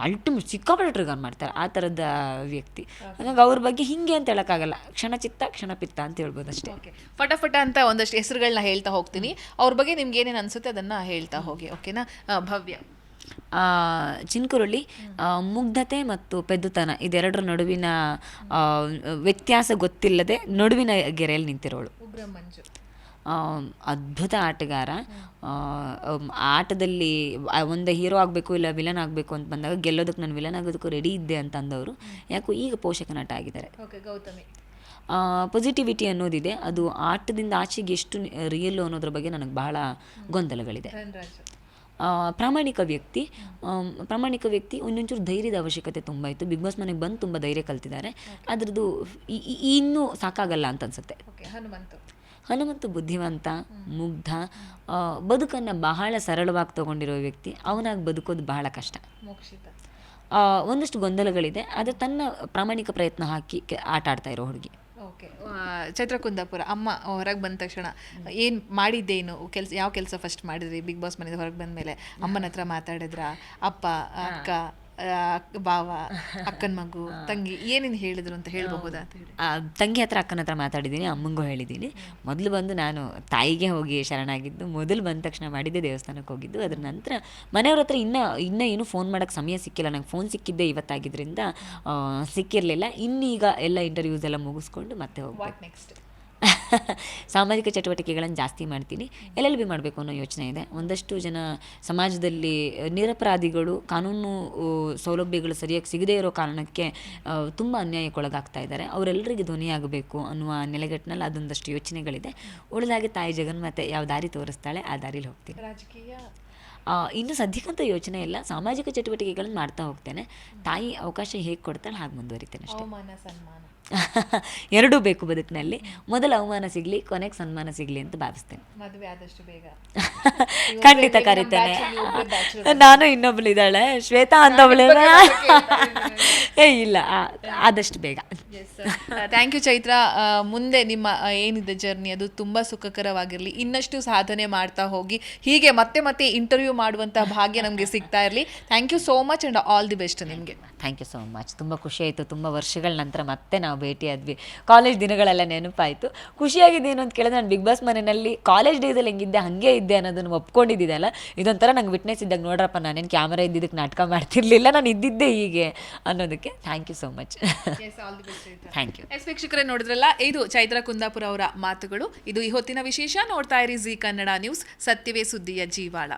ಅಲ್ಟಿಮೇಟ್ ಸಿಕ್ಕಾಪಟ್ಟೆ ಟ್ರಿಗರ್ ಮಾಡ್ತಾರೆ ಆ ಥರದ ವ್ಯಕ್ತಿ. ಹಾಗಾಗಿ ಅವ್ರ ಬಗ್ಗೆ ಹಿಂಗೆ ಅಂತ ಹೇಳೋಕ್ಕಾಗಲ್ಲ. ಕ್ಷಣಚಿತ್ತ ಕ್ಷಣಪಿತ್ತ ಅಂತ ಹೇಳ್ಬೋದು ಅಷ್ಟೇ ಓಕೆ. ಫಟಾಫಟ ಅಂತ ಒಂದಷ್ಟು ಹೆಸರುಗಳನ್ನ ಹೇಳ್ತಾ ಹೋಗ್ತೀನಿ. ಅವ್ರ ಬಗ್ಗೆ ನಿಮ್ಗೆ ಏನೇನು ಅನ್ಸುತ್ತೆ ಅದನ್ನ ಹೇಳ್ತಾ ಹೋಗಿ ಓಕೆನಾ? ಭವ್ಯ. ಆ, ಚಿನ್ಕುರುಳಿ ಮುಗ್ಧತೆ ಮತ್ತು ಪೆದ್ದುತನ ಇದೆರಡರ ನಡುವಿನ ವ್ಯತ್ಯಾಸ ಗೊತ್ತಿಲ್ಲದೆ ನಡುವಿನ ಗೆರೆಯಲ್ಲಿ ನಿಂತಿರೋಳು. ಉಗ್ರ ಮಂಜು. ಆ, ಅದ್ಭುತ ಆಟಗಾರ. ಆಟದಲ್ಲಿ ಒಂದು ಹೀರೋ ಆಗಬೇಕು ಇಲ್ಲ ವಿಲನ್ ಆಗಬೇಕು ಅಂತ ಬಂದಾಗ ಗೆಲ್ಲೋದಕ್ಕೆ ನಾನು ವಿಲನ್ ಆಗೋದಕ್ಕೂ ರೆಡಿ ಇದ್ದೆ ಅಂತ ಅಂದವರು. ಯಾಕೋ ಈಗ ಪೋಷಕ ನಟ ಆಗಿದ್ದಾರೆ. ಓಕೆ ಗೌತಮಿ. ಪಾಸಿಟಿವಿಟಿ ಅನ್ನೋದಿದೆ. ಅದು ಆಟದಿಂದ ಆಚೆಗೆ ಎಷ್ಟು ರಿಯಲ್ಲು ಅನ್ನೋದ್ರ ಬಗ್ಗೆ ನನಗೆ ಬಹಳ ಗೊಂದಲಗಳಿದೆ. ಪ್ರಾಮಾಣಿಕ ವ್ಯಕ್ತಿ. ಪ್ರಾಮಾಣಿಕ ವ್ಯಕ್ತಿ ಒಂದೊಂಚೂರು ಧೈರ್ಯದ ಅವಶ್ಯಕತೆ ತುಂಬ ಇತ್ತು. ಬಿಗ್ ಬಾಸ್ ಮನೆಗೆ ಬಂದು ತುಂಬ ಧೈರ್ಯ ಕಲ್ತಿದ್ದಾರೆ. ಅದರದ್ದು ಇನ್ನೂ ಸಾಕಾಗಲ್ಲ ಅಂತ ಅನ್ಸುತ್ತೆ. ಓಕೆ ಹನುಮಂತು. ಹನುಮಂತು ಬುದ್ಧಿವಂತ ಮುಗ್ಧ ಬದುಕನ್ನು ಬಹಳ ಸರಳವಾಗಿ ತಗೊಂಡಿರೋ ವ್ಯಕ್ತಿ. ಅವನಾಗಿ ಬದುಕೋದು ಬಹಳ ಕಷ್ಟ. ಒಂದಷ್ಟು ಗೊಂದಲಗಳಿದೆ. ಅದು ತನ್ನ ಪ್ರಾಮಾಣಿಕ ಪ್ರಯತ್ನ ಹಾಕಿ ಕೆ- ಆಟ ಆಡ್ತಾ ಇರೋ ಹುಡುಗಿ. ಓಕೆ. ಚೈತ್ರಕುಂದಾಪುರ ಅಮ್ಮ ಹೊರಗೆ ಬಂದ ತಕ್ಷಣ ಏನು ಮಾಡಿದ್ದೇನು? ಕೆಲಸ ಯಾವ ಕೆಲಸ ಫಸ್ಟ್ ಮಾಡಿದ್ರಿ? ಬಿಗ್ ಬಾಸ್ ಮನೆಯಿಂದ ಹೊರಗೆ ಬಂದ ಮೇಲೆ ಅಮ್ಮನ ಹತ್ರ ಮಾತಾಡಿದ್ರ? ಅಪ್ಪ ಅಕ್ಕ ಭಾವ ಅಕ್ಕನ ಮಗು ತಂಗಿ ಏನೇನು ಹೇಳಿದ್ರು ಅಂತ ಹೇಳ್ಬಹುದಾ ಅಂತ ಹೇಳಿ. ತಂಗಿ ಹತ್ರ ಅಕ್ಕನ ಹತ್ರ ಮಾತಾಡಿದ್ದೀನಿ ಅಮ್ಮಂಗೂ ಹೇಳಿದ್ದೀನಿ. ಮೊದಲು ಬಂದು ನಾನು ತಾಯಿಗೆ ಹೋಗಿ ಶರಣಾಗಿದ್ದು ಮೊದಲು ಬಂದ ತಕ್ಷಣ ಮಾಡಿದ್ದೆ ದೇವಸ್ಥಾನಕ್ಕೆ ಹೋಗಿದ್ದು. ಅದ್ರ ನಂತರ ಮನೆಯವ್ರ ಹತ್ರ ಇನ್ನೂ ಇನ್ನೂ ಏನು ಫೋನ್ ಮಾಡೋಕ್ಕೆ ಸಮಯ ಸಿಕ್ಕಿಲ್ಲ. ನಂಗೆ ಫೋನ್ ಸಿಕ್ಕಿದ್ದೆ ಇವತ್ತಾಗಿದ್ದರಿಂದ ಆ, ಸಿಕ್ಕಿರಲಿಲ್ಲ. ಇನ್ನೀಗ ಎಲ್ಲ ಇಂಟರ್ವ್ಯೂಸ್ ಎಲ್ಲ ಮುಗಿಸ್ಕೊಂಡು ಮತ್ತೆ ಹೋಗ್ಬೇಕು. ನೆಕ್ಸ್ಟ್ ಸಾಮಾಜಿಕ ಚಟುವಟಿಕೆಗಳನ್ನು ಜಾಸ್ತಿ ಮಾಡ್ತೀನಿ. ಎಲ್ ಬಿ ಮಾಡಬೇಕು ಅನ್ನೋ ಯೋಚನೆ ಇದೆ. ಒಂದಷ್ಟು ಜನ ಸಮಾಜದಲ್ಲಿ ನಿರಪರಾಧಿಗಳು ಕಾನೂನು ಸೌಲಭ್ಯಗಳು ಸರಿಯಾಗಿ ಸಿಗದೇ ಇರೋ ಕಾರಣಕ್ಕೆ ತುಂಬ ಅನ್ಯಾಯಕ್ಕೊಳಗಾಗ್ತಾ ಇದ್ದಾರೆ. ಅವರೆಲ್ಲರಿಗೆ ಧ್ವನಿಯಾಗಬೇಕು ಅನ್ನುವ ನೆಲೆಗಟ್ಟಿನಲ್ಲಿ ಅದೊಂದಷ್ಟು ಯೋಚನೆಗಳಿದೆ. ಉಳಿದಾಗೆ ತಾಯಿ ಜಗನ್ಮಾತೆ ಯಾವ ದಾರಿ ತೋರಿಸ್ತಾಳೆ ಆ ದಾರಿಲಿ ಹೋಗ್ತೀನಿ. ರಾಜಕೀಯ ಇನ್ನು ಸದ್ಯಕ್ಕಂತ ಯೋಚನೆ ಇಲ್ಲ. ಸಾಮಾಜಿಕ ಚಟುವಟಿಕೆಗಳನ್ನು ಮಾಡ್ತಾ ಹೋಗ್ತೇನೆ. ತಾಯಿ ಅವಕಾಶ ಹೇಗೆ ಕೊಡ್ತಾಳೆ ಹಾಗೆ ಮುಂದುವರಿತೇನೆ ಅಷ್ಟೇ. ಅವಮಾನ ಸನ್ಮಾನ. ಎರಡೂ ಬೇಕು ಬದುಕಿನಲ್ಲಿ. ಮೊದಲು ಅವಮಾನ ಸಿಗಲಿ ಕೊನೆಗೆ ಸನ್ಮಾನ ಸಿಗಲಿ ಅಂತ ಭಾವಿಸ್ತೇನೆ. ಮದುವೆ ಆದಷ್ಟು ಬೇಗ. ಖಂಡಿತ ಕರಿತೇನೆ. ನಾನು ಇನ್ನೊಬ್ಳು ಇದ್ದಾಳೆ. ಶ್ವೇತಾ ಅಂತ ಒಬ್ಳು ಏ ಇಲ್ಲ. ಆ- ಆದಷ್ಟು ಬೇಗ. Thank you Chaithra. ಮುಂದೆ ನಿಮ್ಮ ಏನಿದೆ ಜರ್ನಿ ಅದು ತುಂಬ ಸುಖಕರವಾಗಿರಲಿ. ಇನ್ನಷ್ಟು ಸಾಧನೆ ಮಾಡ್ತಾ ಹೋಗಿ. ಹೀಗೆ ಮತ್ತೆ ಮತ್ತೆ ಇಂಟರ್ವ್ಯೂ ಮಾಡುವಂತಹ ಭಾಗ್ಯ ನಮಗೆ ಸಿಗ್ತಾ ಇರಲಿ. Thank you so much and all the best ನಿಮಗೆ. ಥ್ಯಾಂಕ್ ಯು ಸೋ ಮಚ್ ತುಂಬ ಖುಷಿ ಆಯಿತು. ತುಂಬ ವರ್ಷಗಳ ನಂತರ ಮತ್ತೆ ನಾವು ಭೇಟಿ ಆದ್ವಿ. ಕಾಲೇಜ್ ದಿನಗಳೆಲ್ಲ ನೆನಪಾಯಿತು. ಖುಷಿಯಾಗಿದ್ದೇನು ಅಂತ ಕೇಳಿದ್ರೆ ನಾನು ಬಿಗ್ ಬಾಸ್ ಮನೆಯಲ್ಲಿ ಕಾಲೇಜ್ ಡೇಸಲ್ಲಿ ಹೆಂಗಿದ್ದೆ ಹಾಗೆ ಇದ್ದೆ ಅನ್ನೋದನ್ನು ಅಲ್ಲ? ಇದೊಂಥರ ನಂಗೆ ವಿಟ್ನೆಸ್ ಇದ್ದಾಗ ನೋಡ್ರಪ್ಪ ನಾನೇನು ಕ್ಯಾಮ್ರಾ ಇದ್ದಿದ್ದಕ್ಕೆ ನಾಟಕ ಮಾಡ್ತಿರ್ಲಿಲ್ಲ ನಾನು ಇದ್ದಿದ್ದೆ ಹೀಗೆ ಅನ್ನೋದಕ್ಕೆ thank you so much thank you S ವೀಕ್ಷಕರೇ ನೋಡಿದ್ರಲ್ಲ ಇದು ಚೈತ್ರ ಕುಂದಾಪುರ ಅವರ ಮಾತುಗಳು. ಇದು ಈ ಹೊತ್ತಿನ ವಿಶೇಷ ನೋಡ್ತಾ ಇರಿ ಜಿ ಕನ್ನಡ ನ್ಯೂಸ್ ಸತ್ಯವೇ ಸುದ್ದಿಯ ಜೀವಾಳ.